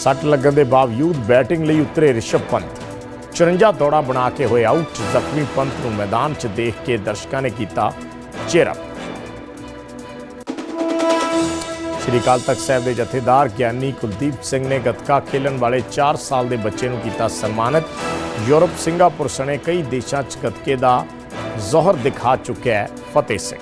ਸੱਟ ਲੱਗਣ ਦੇ ਬਾਵਜੂਦ ਬੈਟਿੰਗ ਲਈ ਉਤਰੇ ਰਿਸ਼ਭ ਪੰਤ। 54 ਦੌੜਾਂ ਬਣਾ ਕੇ ਹੋਏ ਆਊਟ, ਜ਼ਖਮੀ ਪੰਤ ਨੂੰ ਮੈਦਾਨ 'ਚ ਦੇਖ ਕੇ ਦਰਸ਼ਕਾਂ ਨੇ ਕੀਤਾ ਚਿਹਰਾ। ਸ਼੍ਰੀ ਅਕਾਲ ਤਖਤ ਸਾਹਿਬ ਦੇ ਜਥੇਦਾਰ ਗਿਆਨੀ ਕੁਲਦੀਪ ਸਿੰਘ ਨੇ ਗੱਤਕਾ ਖੇਲਣ ਵਾਲੇ 4 ਸਾਲ ਦੇ ਬੱਚੇ ਨੂੰ ਕੀਤਾ ਸਨਮਾਨਿਤ। ਯੂਰਪ, ਸਿੰਗਾਪੁਰ ਸਣੇ ਕਈ ਦੇਸ਼ਾਂ 'ਚ ਗੱਤਕੇ ਦਾ ਜ਼ੋਹਰ ਦਿਖਾ ਚੁੱਕਿਆ ਹੈ ਫਤਿਹ ਸਿੰਘ।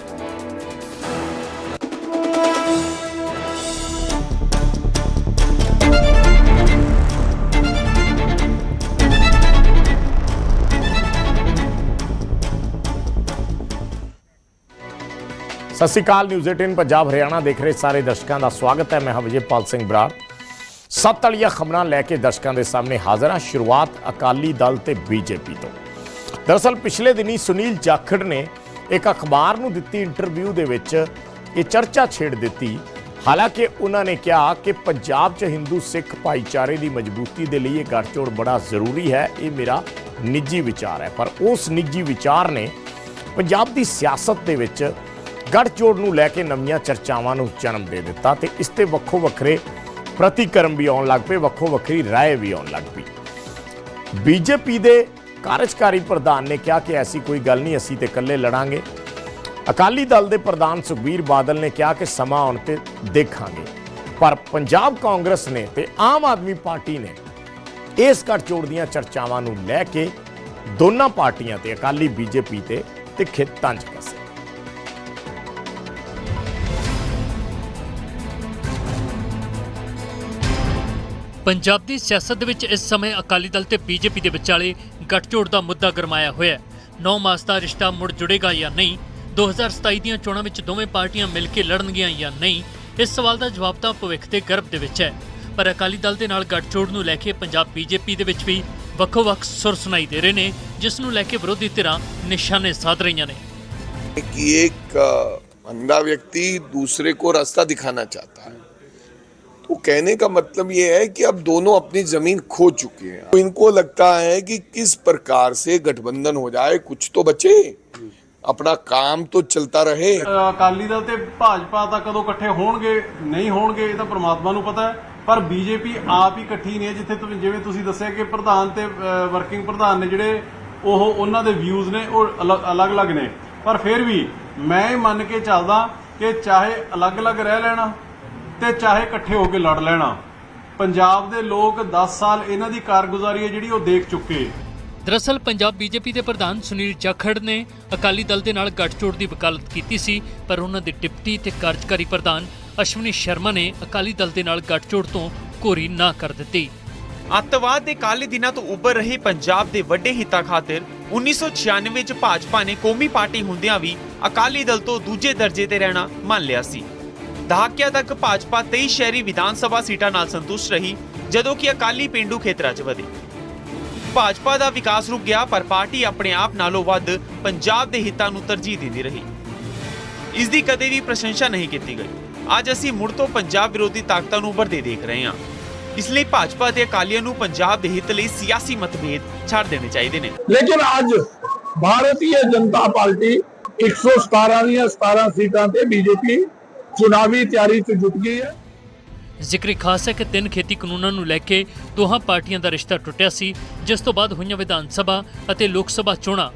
ਸਤਿ ਸ਼੍ਰੀ ਅਕਾਲ ਨਿਊਜ਼ 18 ਪੰਜਾਬ, ਹਰਿਆਣਾ ਦੇਖ ਰਹੇ ਸਾਰੇ ਦਰਸ਼ਕਾਂ ਦਾ ਸਵਾਗਤ ਹੈ। ਮੈਂ ਹਾਂ ਵਿਜੇਪਾਲ ਸਿੰਘ ਬਰਾੜ। ਸੱਤ ਵਾਲੀਆਂ ਖਬਰਾਂ ਲੈ ਕੇ ਦਰਸ਼ਕਾਂ ਦੇ ਸਾਹਮਣੇ ਹਾਜ਼ਰ ਹਾਂ। ਸ਼ੁਰੂਆਤ ਅਕਾਲੀ ਦਲ ਤੇ ਬੀਜੇਪੀ ਤੋਂ। ਦਰਅਸਲ ਪਿਛਲੇ ਦਿਨੀ ਸੁਨੀਲ ਜਾਖੜ ਨੇ ਇੱਕ ਅਖਬਾਰ ਨੂੰ ਦਿੱਤੀ ਇੰਟਰਵਿਊ ਦੇ ਵਿੱਚ ਇਹ ਚਰਚਾ ਛੇੜ ਦਿੱਤੀ। ਹਾਲਾਂਕਿ ਉਹਨਾਂ ਨੇ ਕਿਹਾ ਕਿ ਪੰਜਾਬ 'ਚ ਹਿੰਦੂ ਸਿੱਖ ਭਾਈਚਾਰੇ ਦੀ ਮਜ਼ਬੂਤੀ ਦੇ ਲਈ ਇਹ ਗੱਠਜੋੜ ਬੜਾ ਜ਼ਰੂਰੀ ਹੈ। ਇਹ ਮੇਰਾ ਨਿੱਜੀ ਵਿਚਾਰ ਹੈ। ਪਰ ਉਸ ਨਿੱਜੀ ਵਿਚਾਰ ਨੇ ਪੰਜਾਬ ਦੀ ਸਿਆਸਤ ਦੇ ਵਿੱਚ ਗੱਠਜੋੜ ਨੂੰ ਲੈ ਕੇ ਨਵੀਆਂ ਚਰਚਾਵਾਂ ਨੂੰ ਜਨਮ ਦੇ ਦਿੱਤਾ ਤੇ ਇਸ ਤੇ ਵੱਖੋ ਵੱਖਰੇ ਪ੍ਰਤੀਕਰਮ ਵੀ ਆਉਣ ਲੱਗ ਪਏ ਵੱਖੋ ਵੱਖਰੀ رائے ਵੀ ਆਉਣ ਲੱਗ ਪਈ ਬੀਜੇਪੀ ਦੇ ਕਾਰਜਕਾਰੀ ਪ੍ਰਧਾਨ ਨੇ ਕਿਹਾ ਕਿ ਐਸੀ ਕੋਈ ਗੱਲ ਨਹੀਂ ਅਸੀਂ ਤੇ ਇਕੱਲੇ ਲੜਾਂਗੇ ਅਕਾਲੀ ਦਲ ਦੇ ਪ੍ਰਧਾਨ ਸੁਖਬੀਰ ਬਾਦਲ ਨੇ ਕਿਹਾ ਕਿ ਸਮਾਂ ਆਉਣ ਤੇ ਦੇਖਾਂਗੇ ਪਰ ਪੰਜਾਬ ਕਾਂਗਰਸ ਨੇ ਤੇ ਆਮ ਆਦਮੀ ਪਾਰਟੀ ਨੇ ਇਸ ਗੱਠਜੋੜ ਦੀਆਂ ਚਰਚਾਵਾਂ ਨੂੰ ਲੈ ਕੇ ਦੋਨਾਂ ਪਾਰਟੀਆਂ ਤੇ ਅਕਾਲੀ ਬੀਜੇਪੀ ਤੇ ਤਿੱਖੇ ਤੰਜ ਕੱਸੇ ਪੰਜਾਬ ਦੀ ਸਿਆਸਤ ਦੇ ਵਿੱਚ ਇਸ ਸਮੇਂ ਅਕਾਲੀ ਦਲ ਤੇ ਬੀਜੇਪੀ ਦੇ ਵਿਚਾਲੇ ਗੱਠਜੋੜ ਦਾ ਮੁੱਦਾ ਗਰਮਾਇਆ ਹੋਇਆ ਹੈ 9 ਮਾਸ ਦਾ ਰਿਸ਼ਤਾ ਮੁੜ ਜੁੜੇਗਾ ਜਾਂ ਨਹੀਂ 2027 ਦੀਆਂ ਚੋਣਾਂ ਵਿੱਚ ਦੋਵੇਂ ਪਾਰਟੀਆਂ ਮਿਲ ਕੇ ਲੜਨਗੀਆਂ ਜਾਂ ਨਹੀਂ ਇਸ ਸਵਾਲ ਦਾ ਜਵਾਬ ਤਾਂ ਭਵਿੱਖ ਦੇ ਗਰਭ ਦੇ ਵਿੱਚ ਹੈ ਪਰ ਅਕਾਲੀ ਦਲ ਦੇ ਨਾਲ ਗੱਠਜੋੜ ਨੂੰ ਲੈ ਕੇ ਪੰਜਾਬ ਬੀਜੇਪੀ ਦੇ ਵਿੱਚ ਵੀ ਵੱਖੋ-ਵੱਖ ਸੁਰ ਸੁਣਾਈ ਦੇ ਰਹੇ ਨੇ ਜਿਸ ਨੂੰ ਲੈ ਕੇ ਵਿਰੋਧੀ ਧਿਰਾਂ ਨਿਸ਼ਾਨੇ ਸਾਧ ਰਹੀਆਂ ਨੇ कि एक अ, अंधा व्यक्ति दूसरे को रास्ता दिखाना चाहता है तो कहने का मतलब ये है कि अब दोनों अपनी जमीन खो चुके हैं तो इनको लगता है कि किस प्रकार से गठबंधन हो जाए कुछ तो बचे अपना काम तो चलता रहे ਅਕਾਲੀ ਦਲ ਤੇ ਭਾਜਪਾ ਤਾਂ ਕਦੋਂ ਇਕੱਠੇ ਹੋਣਗੇ ਨਹੀਂ ਹੋਣਗੇ ਇਹ ਤਾਂ ਪ੍ਰਮਾਤਮਾ ਨੂੰ ਪਤਾ ਹੈ ਪਰ ਬੀਜੇਪੀ ਆਪ ਹੀ ਇਕੱਠੀ ਨਹੀਂ ਹੈ ਜਿੱਥੇ ਤੁਸੀਂ ਜਿਵੇਂ ਤੁਸੀਂ ਦੱਸਿਆ ਕਿ ਪ੍ਰਧਾਨ ਤੇ ਵਰਕਿੰਗ ਪ੍ਰਧਾਨ ਨੇ ਜਿਹੜੇ ਉਹ ਉਹਨਾਂ ਦੇ ਵਿਊਜ਼ ਨੇ ਉਹ ਅਲੱਗ- ਅਲੱਗ-ਅਲੱਗ ਨੇ ਪਰ ਫਿਰ ਵੀ ਮੈਂ ਇਹ ਮੰਨ ਕੇ ਚੱਲਦਾ ਕਿ ਚਾਹੇ ਅਲੱਗ-ਅਲੱਗ ਰਹਿ ਲੈਣਾ ਤੇ ਚਾਹੇ ਇਕੱਠੇ ਹੋ ਕੇ ਲੜ ਲੈਣਾ। ਪੰਜਾਬ ਦੇ ਲੋਕ 10 ਸਾਲ ਇਹਨਾਂ ਦੀ ਕਾਰਗੁਜ਼ਾਰੀ ਹੈ ਜਿਹੜੀ ਉਹ ਦੇਖ ਚੁੱਕੇ। ਦਰਅਸਲ ਪੰਜਾਬ ਬੀਜੇਪੀ ਦੇ ਪ੍ਰਧਾਨ ਸੁਨੀਲ ਜਾਖੜ ਨੇ ਅਕਾਲੀ ਦਲ ਦੇ ਨਾਲ ਗੱਠਜੋੜ ਦੀ ਵਕਾਲਤ ਕੀਤੀ ਸੀ ਪਰ ਉਹਨਾਂ ਦੇ ਡਿਪਟੀ ਤੇ ਕਾਰਜਕਾਰੀ ਪ੍ਰਧਾਨ ਅਸ਼ਵਨੀ ਸ਼ਰਮਾ ਨੇ ਅਕਾਲੀ ਦਲ ਦੇ ਨਾਲ ਗੱਠਜੋੜ ਤੋਂ ਕੋਰੀ ਨਾ ਕਰ ਦਿੱਤੀ। ਅੱਤਵਾਦ ਦੇ ਕਾਲੇ ਦਿਨਾਂ ਤੋਂ ਉੱਭਰ ਰਹੇ ਪੰਜਾਬ ਦੇ ਵੱਡੇ ਹਿੱਤਾਂ ਖਾਤਰ 1996 ਵਿੱਚ ਭਾਜਪਾ ਨੇ ਕੌਮੀ ਪਾਰਟੀ ਹੁੰਦਿਆਂ ਵੀ ਅਕਾਲੀ ਦਲ ਤੋਂ ਦੂਜੇ ਦਰਜੇ ਤੇ ਰਹਿਣਾ ਮੰਨ ਲਿਆ ਸੀ। ਦਹਾਕਿਆਂ ਤੱਕ ਭਾਜਪਾ 23 ਸ਼ਹਿਰੀ ਵਿਧਾਨ ਸਭਾ ਸੀਟਾਂ ਨਾਲ ਸੰਤੁਸ਼ਟ ਰਹੀ, ਜਦੋਂ ਕਿ ਅਕਾਲੀ ਪਿੰਡੂ ਖੇਤਰਾਂ 'ਚ ਵਧੀ। ਭਾਜਪਾ ਦਾ ਵਿਕਾਸ ਰੁਕ ਗਿਆ, ਪਰ ਪਾਰਟੀ ਆਪਣੇ ਆਪ ਨਾਲੋਂ ਵੱਧ ਪੰਜਾਬ ਦੇ ਹਿੱਤਾਂ ਨੂੰ ਤਰਜੀਹ ਦਿੰਦੀ ਰਹੀ। ਇਸ ਦੀ ਕਦੇ ਵੀ ਪ੍ਰਸ਼ੰਸਾ ਨਹੀਂ ਕੀਤੀ ਗਈ। ਅੱਜ ਅਸੀਂ ਮੁੜ ਤੋਂ ਪੰਜਾਬ ਵਿਰੋਧੀ ਤਾਕਤਾਂ ਨੂੰ ਉੱਭਰਦੇ ਦੇਖ ਰਹੇ ਹਾਂ। ਇਸ ਲਈ ਭਾਜਪਾ ਤੇ ਅਕਾਲੀਆਂ ਨੂੰ ਪੰਜਾਬ ਦੇ ਹਿੱਤ ਲਈ ਸਿਆਸੀ ਮਤਭੇਦ ਛੱਡ ਦੇਣੇ ਚਾਹੀਦੇ ਨੇ। ਲੇਕਿਨ ਅੱਜ ਭਾਰਤੀ ਜਨਤਾ ਪਾਰਟੀ 117 ਦੀਆਂ 17 ਸੀਟਾਂ ਤੇ ਬੀਜੇਪੀ ਚੁਣਾਵੀ ਤਿਆਰੀ 'ਚ ਜੁਟ ਗਈ ਹੈ। ਜ਼ਿਕਰ ਖਾਸ ਹੈ ਕਿ ਤਿੰਨ ਖੇਤੀ ਕਾਨੂੰਨਾਂ ਨੂੰ ਲੈ ਕੇ ਦੋਹਾਂ ਪਾਰਟੀਆਂ ਦਾ ਰਿਸ਼ਤਾ ਟੁੱਟਿਆ ਸੀ, ਜਿਸ ਤੋਂ ਬਾਅਦ ਹੋਈਆਂ ਵਿਧਾਨ ਸਭਾ ਅਤੇ ਲੋਕ ਸਭਾ ਚੋਣਾਂ।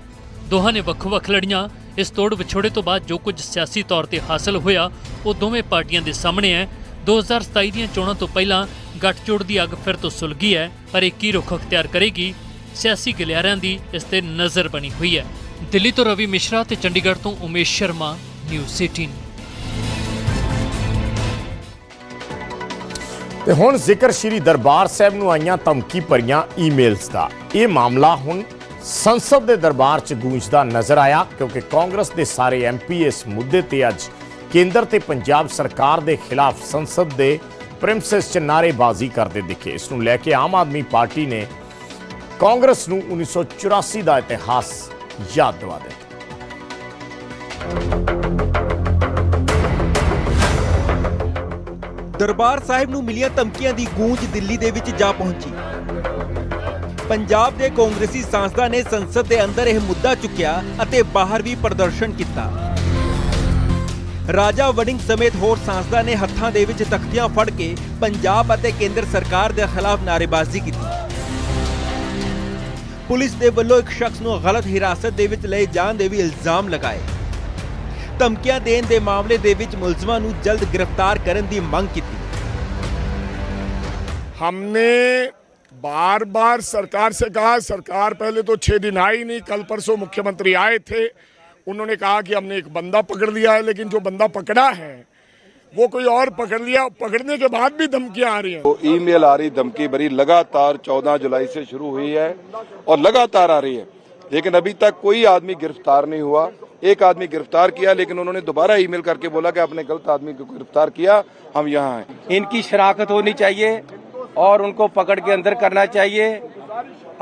ਦੋਹਾਂ ਨੇ ਵੱਖੋ-ਵੱਖ ਲੜੀਆਂ, ਇਸ ਤੋੜ ਵਿਛੋੜੇ ਤੋਂ ਬਾਅਦ ਜੋ ਕੁਝ ਸਿਆਸੀ ਤੌਰ ਤੇ ਹਾਸਲ ਹੋਇਆ, ਉਹ ਦੋਵੇਂ ਪਾਰਟੀਆਂ ਦੇ ਸਾਹਮਣੇ ਹੈ। 2027 ਦੀਆਂ ਚੋਣਾਂ ਤੋਂ ਪਹਿਲਾਂ ਗੱਠਜੋੜ ਦੀ ਅੱਗ ਫਿਰ ਤੋਂ ਸੁਲਗੀ ਹੈ, ਪਰ ਇਹ ਕੀ ਰੁਖ ਅਖਤਿਆਰ ਕਰੇਗੀ? ਸਿਆਸੀ ਗਲਿਆਰਿਆਂ ਦੀ ਇਸ ਤੇ ਨਜ਼ਰ ਬਣੀ ਹੋਈ ਹੈ। ਦਿੱਲੀ ਤੋਂ ਰਵੀ ਮਿਸ਼ਰਾ ਤੇ ਚੰਡੀਗੜ੍ਹ ਤੋਂ ਉਮੇਸ਼ ਸ਼ਰਮਾ, ਨਿਊਜ਼ 18 ਤੇ ਹੁਣ ਜ਼ਿਕਰ ਸ਼੍ਰੀ ਦਰਬਾਰ ਸਾਹਿਬ ਨੂੰ ਆਈਆਂ ਧਮਕੀ ਭਰੀਆਂ ਈਮੇਲਸ ਦਾ। ਇਹ ਮਾਮਲਾ ਹੁਣ ਸੰਸਦ ਦੇ ਦਰਬਾਰ 'ਚ ਗੂੰਜਦਾ ਨਜ਼ਰ ਆਇਆ, ਕਿਉਂਕਿ ਕਾਂਗਰਸ ਦੇ ਸਾਰੇ ਐਮਪੀ ਇਸ ਮੁੱਦੇ ਤੇ ਅੱਜ ਕੇਂਦਰ ਤੇ ਪੰਜਾਬ ਸਰਕਾਰ ਦੇ ਖਿਲਾਫ ਸੰਸਦ ਦੇ ਪ੍ਰਿੰਸੈਸ 'ਚ ਨਾਅਰੇਬਾਜ਼ੀ ਕਰਦੇ ਦਿਖੇ। ਇਸ ਨੂੰ ਲੈ ਕੇ ਆਮ ਆਦਮੀ ਪਾਰਟੀ ਨੇ ਕਾਂਗਰਸ ਨੂੰ 1984 ਦਾ ਇਤਿਹਾਸ ਯਾਦ ਦਿਵਾ ਦਿੱਤਾ। ਦਰਬਾਰ ਸਾਹਿਬ ਨੂੰ ਮਿਲੀਆਂ ਧਮਕੀਆਂ ਦੀ ਗੂੰਜ ਦਿੱਲੀ ਦੇ ਵਿੱਚ ਜਾ ਪਹੁੰਚੀ। ਪੰਜਾਬ ਦੇ ਕਾਂਗਰਸੀ ਸਾਂਸਦਾਂ ਨੇ ਸੰਸਦ ਦੇ ਅੰਦਰ ਇਹ ਮੁੱਦਾ ਚੁੱਕਿਆ ਅਤੇ ਬਾਹਰ ਵੀ ਪ੍ਰਦਰਸ਼ਨ ਕੀਤਾ। ਰਾਜਾ ਵੜਿੰਗ ਸਮੇਤ ਹੋਰ ਸਾਂਸਦਾਂ ਨੇ ਹੱਥਾਂ ਦੇ ਵਿੱਚ ਤਖਤੀਆਂ ਫੜ ਕੇ ਪੰਜਾਬ ਅਤੇ ਕੇਂਦਰ ਸਰਕਾਰ ਦੇ ਖਿਲਾਫ ਨਾਅਰੇਬਾਜ਼ੀ ਕੀਤੀ। ਪੁਲਿਸ ਦੇ ਵੱਲੋਂ ਇੱਕ ਸ਼ਖਸ ਨੂੰ ਗਲਤ ਹਿਰਾਸਤ ਦੇ ਵਿੱਚ ਲਏ ਜਾਣ ਦੇ ਵੀ ਇਲਜ਼ਾਮ ਲਗਾਏ। ਧਮਕੀਆਂ ਦੇਣ ਦੇ ਮਾਮਲੇ ਦੇ ਵਿੱਚ ਮੁਲਜ਼ਮਾਂ ਨੂੰ ਜਲਦ ਗ੍ਰਿਫਤਾਰ ਕਰਨ ਦੀ ਮੰਗ ਕੀਤੀ हमने बार बार सरकार से कहा सरकार पहले तो छह दिन आई नहीं कल परसों मुख्यमंत्री आए थे उन्होंने कहा कि हमने एक बंदा पकड़ लिया है लेकिन जो बंदा पकड़ा है वो कोई और पकड़ लिया पकड़ने के बाद भी धमकियां आ रही हैं तो ईमेल आ रही धमकी भरी लगातार 14 जुलाई से शुरू हुई है और लगातार आ रही है लेकिन अभी तक कोई आदमी गिरफ़्तार नहीं हुआ। एक आदमी गिरफ़्तार किया लेकिन उन्होंने दोबारा ईमेल करके बोला कि आपने गलत आदमी को गिरफ़्तार किया हम यहाँ हैं। इनकी शराकत होनी चाहिए और उनको पकड़ के अंदर करना चाहिए।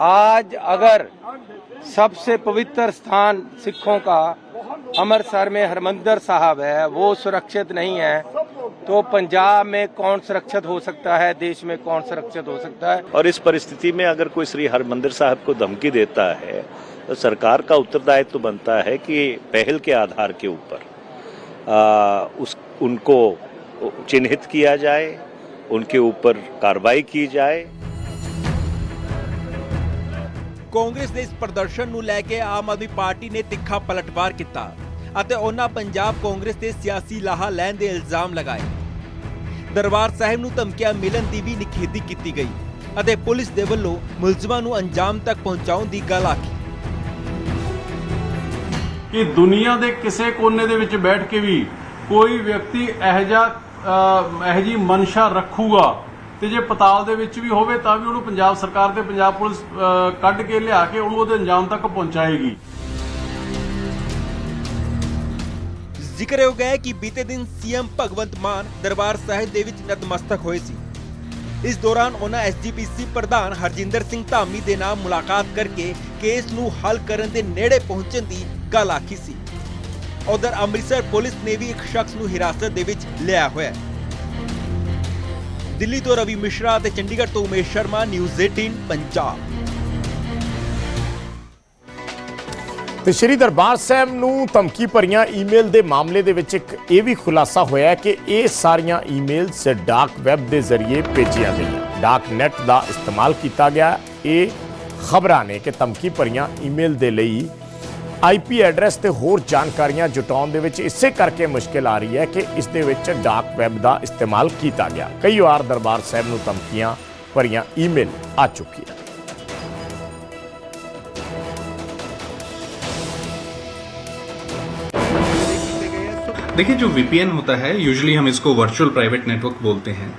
आज अगर सबसे पवित्र स्थान सिखों का अमृतसर में हरमंदर साहब है वो सुरक्षित नहीं है तो पंजाब में कौन सुरक्षित हो सकता है? देश में कौन सुरक्षित हो सकता है? और इस परिस्थिति में अगर कोई श्री हरमंदिर साहब को धमकी देता है सरकार का उत्तरदायित्व तो बनता है कि पहल के आधार के ऊपर आ, उस उनको चिन्हित किया जाए उनके ऊपर कार्रवाई की जाए ਕਾਂਗਰਸ ਦੇ ਇਸ ਪ੍ਰਦਰਸ਼ਨ ਨੂੰ ਲੈ ਕੇ ਆਮ ਆਦਮੀ ਪਾਰਟੀ ਨੇ ਤਿੱਖਾ ਪਲਟਵਾਰ ਕੀਤਾ ਅਤੇ ਉਹਨਾਂ ਪੰਜਾਬ ਕਾਂਗਰਸ ਦੇ ਸਿਆਸੀ ਲਾਹਾ ਲੈਣ ਦੇ ਇਲਜ਼ਾਮ ਲਗਾਏ ਦਰਬਾਰ ਸਾਹਿਬ ਨੂੰ ਧਮਕੀਆਂ ਮਿਲਣ ਦੀ ਵੀ ਨਿਖੇਧੀ ਕੀਤੀ ਗਈ ਅਤੇ ਪੁਲਿਸ ਦੇ ਵੱਲੋਂ ਮੁਲਜ਼ਮਾਂ ਨੂੰ ਅੰਜਾਮ ਤੱਕ ਪਹੁੰਚਾਉਣ ਦੀ ਗੱਲ ਆਖੀ ਕਿ ਦੁਨੀਆ ਦੇ ਕਿਸੇ ਕੋਨੇ ਦੇ ਵਿੱਚ ਬੈਠ ਕੇ ਵੀ ਕੋਈ ਵਿਅਕਤੀ ਇਹੋ ਜਿਹਾ ਮਨਸ਼ਾ ਰੱਖੂਗਾ ਤੇ ਜੇ ਪਤਾਲ ਦੇ ਵਿੱਚ ਵੀ ਹੋਵੇ ਤਾਂ ਵੀ ਉਹਨੂੰ ਪੰਜਾਬ ਸਰਕਾਰ ਤੇ ਪੰਜਾਬ ਪੁਲਿਸ ਕੱਢ ਕੇ ਲਿਆ ਕੇ ਉਹਨੂੰ ਉਹਦੇ ਅੰਜਾਮ ਤੱਕ ਪਹੁੰਚਾਏਗੀ। ਜ਼ਿਕਰਯੋਗ ਹੈ ਕਿ ਬੀਤੇ ਦਿਨ ਸੀਐਮ ਭਗਵੰਤ ਮਾਨ ਦਰਬਾਰ ਸਾਹਿਬ ਦੇ ਵਿੱਚ ਨਤਮਸਤਕ ਹੋਏ ਸੀ। ਇਸ ਦੌਰਾਨ ਉਹਨਾਂ ਐਸਜੀਪੀਸੀ ਪ੍ਰਧਾਨ ਹਰਜਿੰਦਰ ਸਿੰਘ ਧਾਮੀ ਦੇ ਨਾਲ ਮੁਲਾਕਾਤ ਕਰਕੇ ਕੇਸ ਨੂੰ ਹੱਲ ਕਰਨ ਦੇ ਨੇੜੇ ਪਹੁੰਚਣ ਦੀ ਗੱਲ ਆਖੀ ਸੀ। ਉਧਰ ਅੰਮ੍ਰਿਤਸਰ ਪੁਲਿਸ ਨੇ ਵੀ ਇੱਕ ਸ਼ਖਸ ਨੂੰ ਹਿਰਾਸਤ ਦੇ ਵਿੱਚ ਲਿਆ ਹੋਇਆ ਹੈ। ਦਿੱਲੀ ਤੋਂ ਰਵੀ ਮਿਸ਼ਰਾ ਅਤੇ ਚੰਡੀਗੜ੍ਹ ਤੋਂ ਉਮੇਸ਼ ਸ਼ਰਮਾ, ਨਿਊਜ਼ 18 ਪੰਜਾਬ। ਤੇ ਸ਼੍ਰੀ ਦਰਬਾਰ ਸਾਹਿਬ ਨੂੰ ਧਮਕੀ ਭਰੀਆਂ ਈਮੇਲ ਦੇ ਮਾਮਲੇ ਦੇ ਵਿੱਚ ਇੱਕ ਇਹ ਵੀ ਖੁਲਾਸਾ ਹੋਇਆ ਕਿ ਇਹ ਸਾਰੀਆਂ ਈਮੇਲਸ ਡਾਰਕ ਵੈਬ ਦੇ ਜ਼ਰੀਏ ਭੇਜੀਆਂ ਗਈਆਂ। ਡਾਰਕ ਨੈਟ ਦਾ ਇਸਤੇਮਾਲ ਕੀਤਾ ਗਿਆ। ਇਹ ਖਬਰਾਂ ਨੇ ਕਿ ਧਮਕੀ ਭਰੀਆਂ ਈਮੇਲ ਦੇ ਲਈ ਆਈਪੀ ਐਡਰੈਸ ਤੇ ਹੋਰ ਜਾਣਕਾਰੀਆਂ ਜੁਟਾਉਣ ਦੇ ਵਿੱਚ ਇਸੇ ਕਰਕੇ ਮੁਸ਼ਕਿਲ ਆ ਰਹੀ ਹੈ ਕਿ ਇਸ ਦੇ ਵਿੱਚ ਡਾਰਕ ਵੈਬ ਦਾ ਇਸਤੇਮਾਲ ਕੀਤਾ ਗਿਆ ਕਈ ਵਾਰ ਦਰਬਾਰ ਸਾਹਿਬ ਨੂੰ ਧਮਕੀਆਂ ਭਰੀਆਂ ਈਮੇਲ ਆ ਚੁੱਕੀ ਹੈ देखिए जो वीपीएन होता है यूजुअली हम इसको वर्चुअल प्राइवेट नेटवर्क बोलते हैं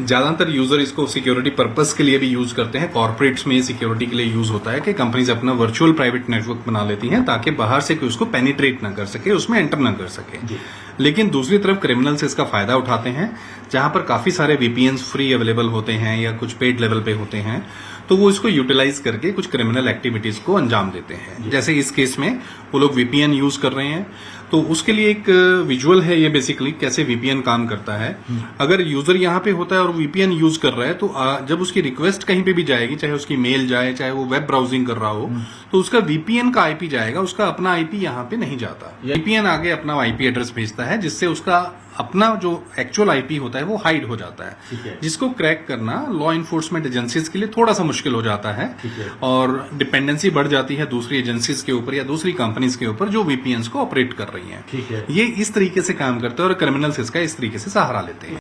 ज़्यादातर यूज़र इसको सिक्योरिटी पर्पज़ के लिए भी यूज़ करते हैं। कॉर्पोरेट्स में सिक्योरिटी के लिए यूज़ होता है कि कंपनीज़ अपना वर्चुअल प्राइवेट नेटवर्क बना लेती हैं ताकि बाहर से कोई उसको पेनिट्रेट ना कर सके उसमें एंटर ना कर सके। लेकिन दूसरी तरफ़ क्रिमिनल्स इसका फ़ायदा उठाते हैं जहाँ पर काफ़ी सारे वीपीएन फ्री अवेलेबल होते हैं या कुछ पेड लेवल पे होते हैं तो वो इसको यूटिलाइज करके कुछ क्रिमिनल एक्टिविटीज़ को अंजाम देते हैं। जैसे इस केस में वो लोग वीपीएन यूज़ कर रहे हैं तो उसके लिए एक विजुअल है ये बेसिकली कैसे वीपीएन काम करता है। अगर यूज़र यहाँ पे होता है और वीपीएन यूज़ कर रहा है तो जब उसकी रिक्वेस्ट कहीं पे भी जाएगी चाहे उसकी मेल जाए चाहे वो वेब ब्राउजिंग कर रहा हो तो उसका वीपीएन का आईपी जाएगा उसका अपना आईपी यहाँ पे नहीं जाता। वीपीएन आगे अपना आईपी एड्रेस भेजता है जिससे उसका अपना जो एक्चुअल आईपी होता है वो हाइड हो जाता है। जिसको क्रैक करना लॉ इन्फोर्समेंट एजेंसीज के लिए थोड़ा सा मुश्किल हो जाता है और डिपेंडेंसी बढ़ जाती है दूसरी एजेंसीज के ऊपर या दूसरी कंपनीज़ के ऊपर जो वीपीएन को ऑपरेट कर रही हैं। है। ये इस तरीके से काम करते हैं और क्रिमिनल्स इसका इस तरीके से सहारा लेते हैं।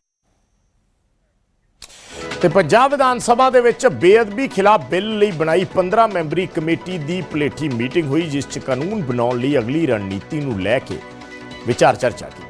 ਤੇ ਪੰਜਾਬ ਵਿਧਾਨ ਸਭਾ ਦੇ ਵਿੱਚ ਬੇਅਦਬੀ ਖਿਲਾਫ ਬਿੱਲ ਲਈ ਬਣਾਈ 15 ਮੈਂਬਰੀ ਕਮੇਟੀ ਦੀ ਪਲੇਠੀ ਮੀਟਿੰਗ ਹੋਈ, ਜਿਸ 'ਚ ਕਾਨੂੰਨ ਬਣਾਉਣ ਲਈ ਅਗਲੀ ਰਣਨੀਤੀ ਨੂੰ ਲੈ ਕੇ ਵਿਚਾਰ ਚਰਚਾ ਕੀਤੀ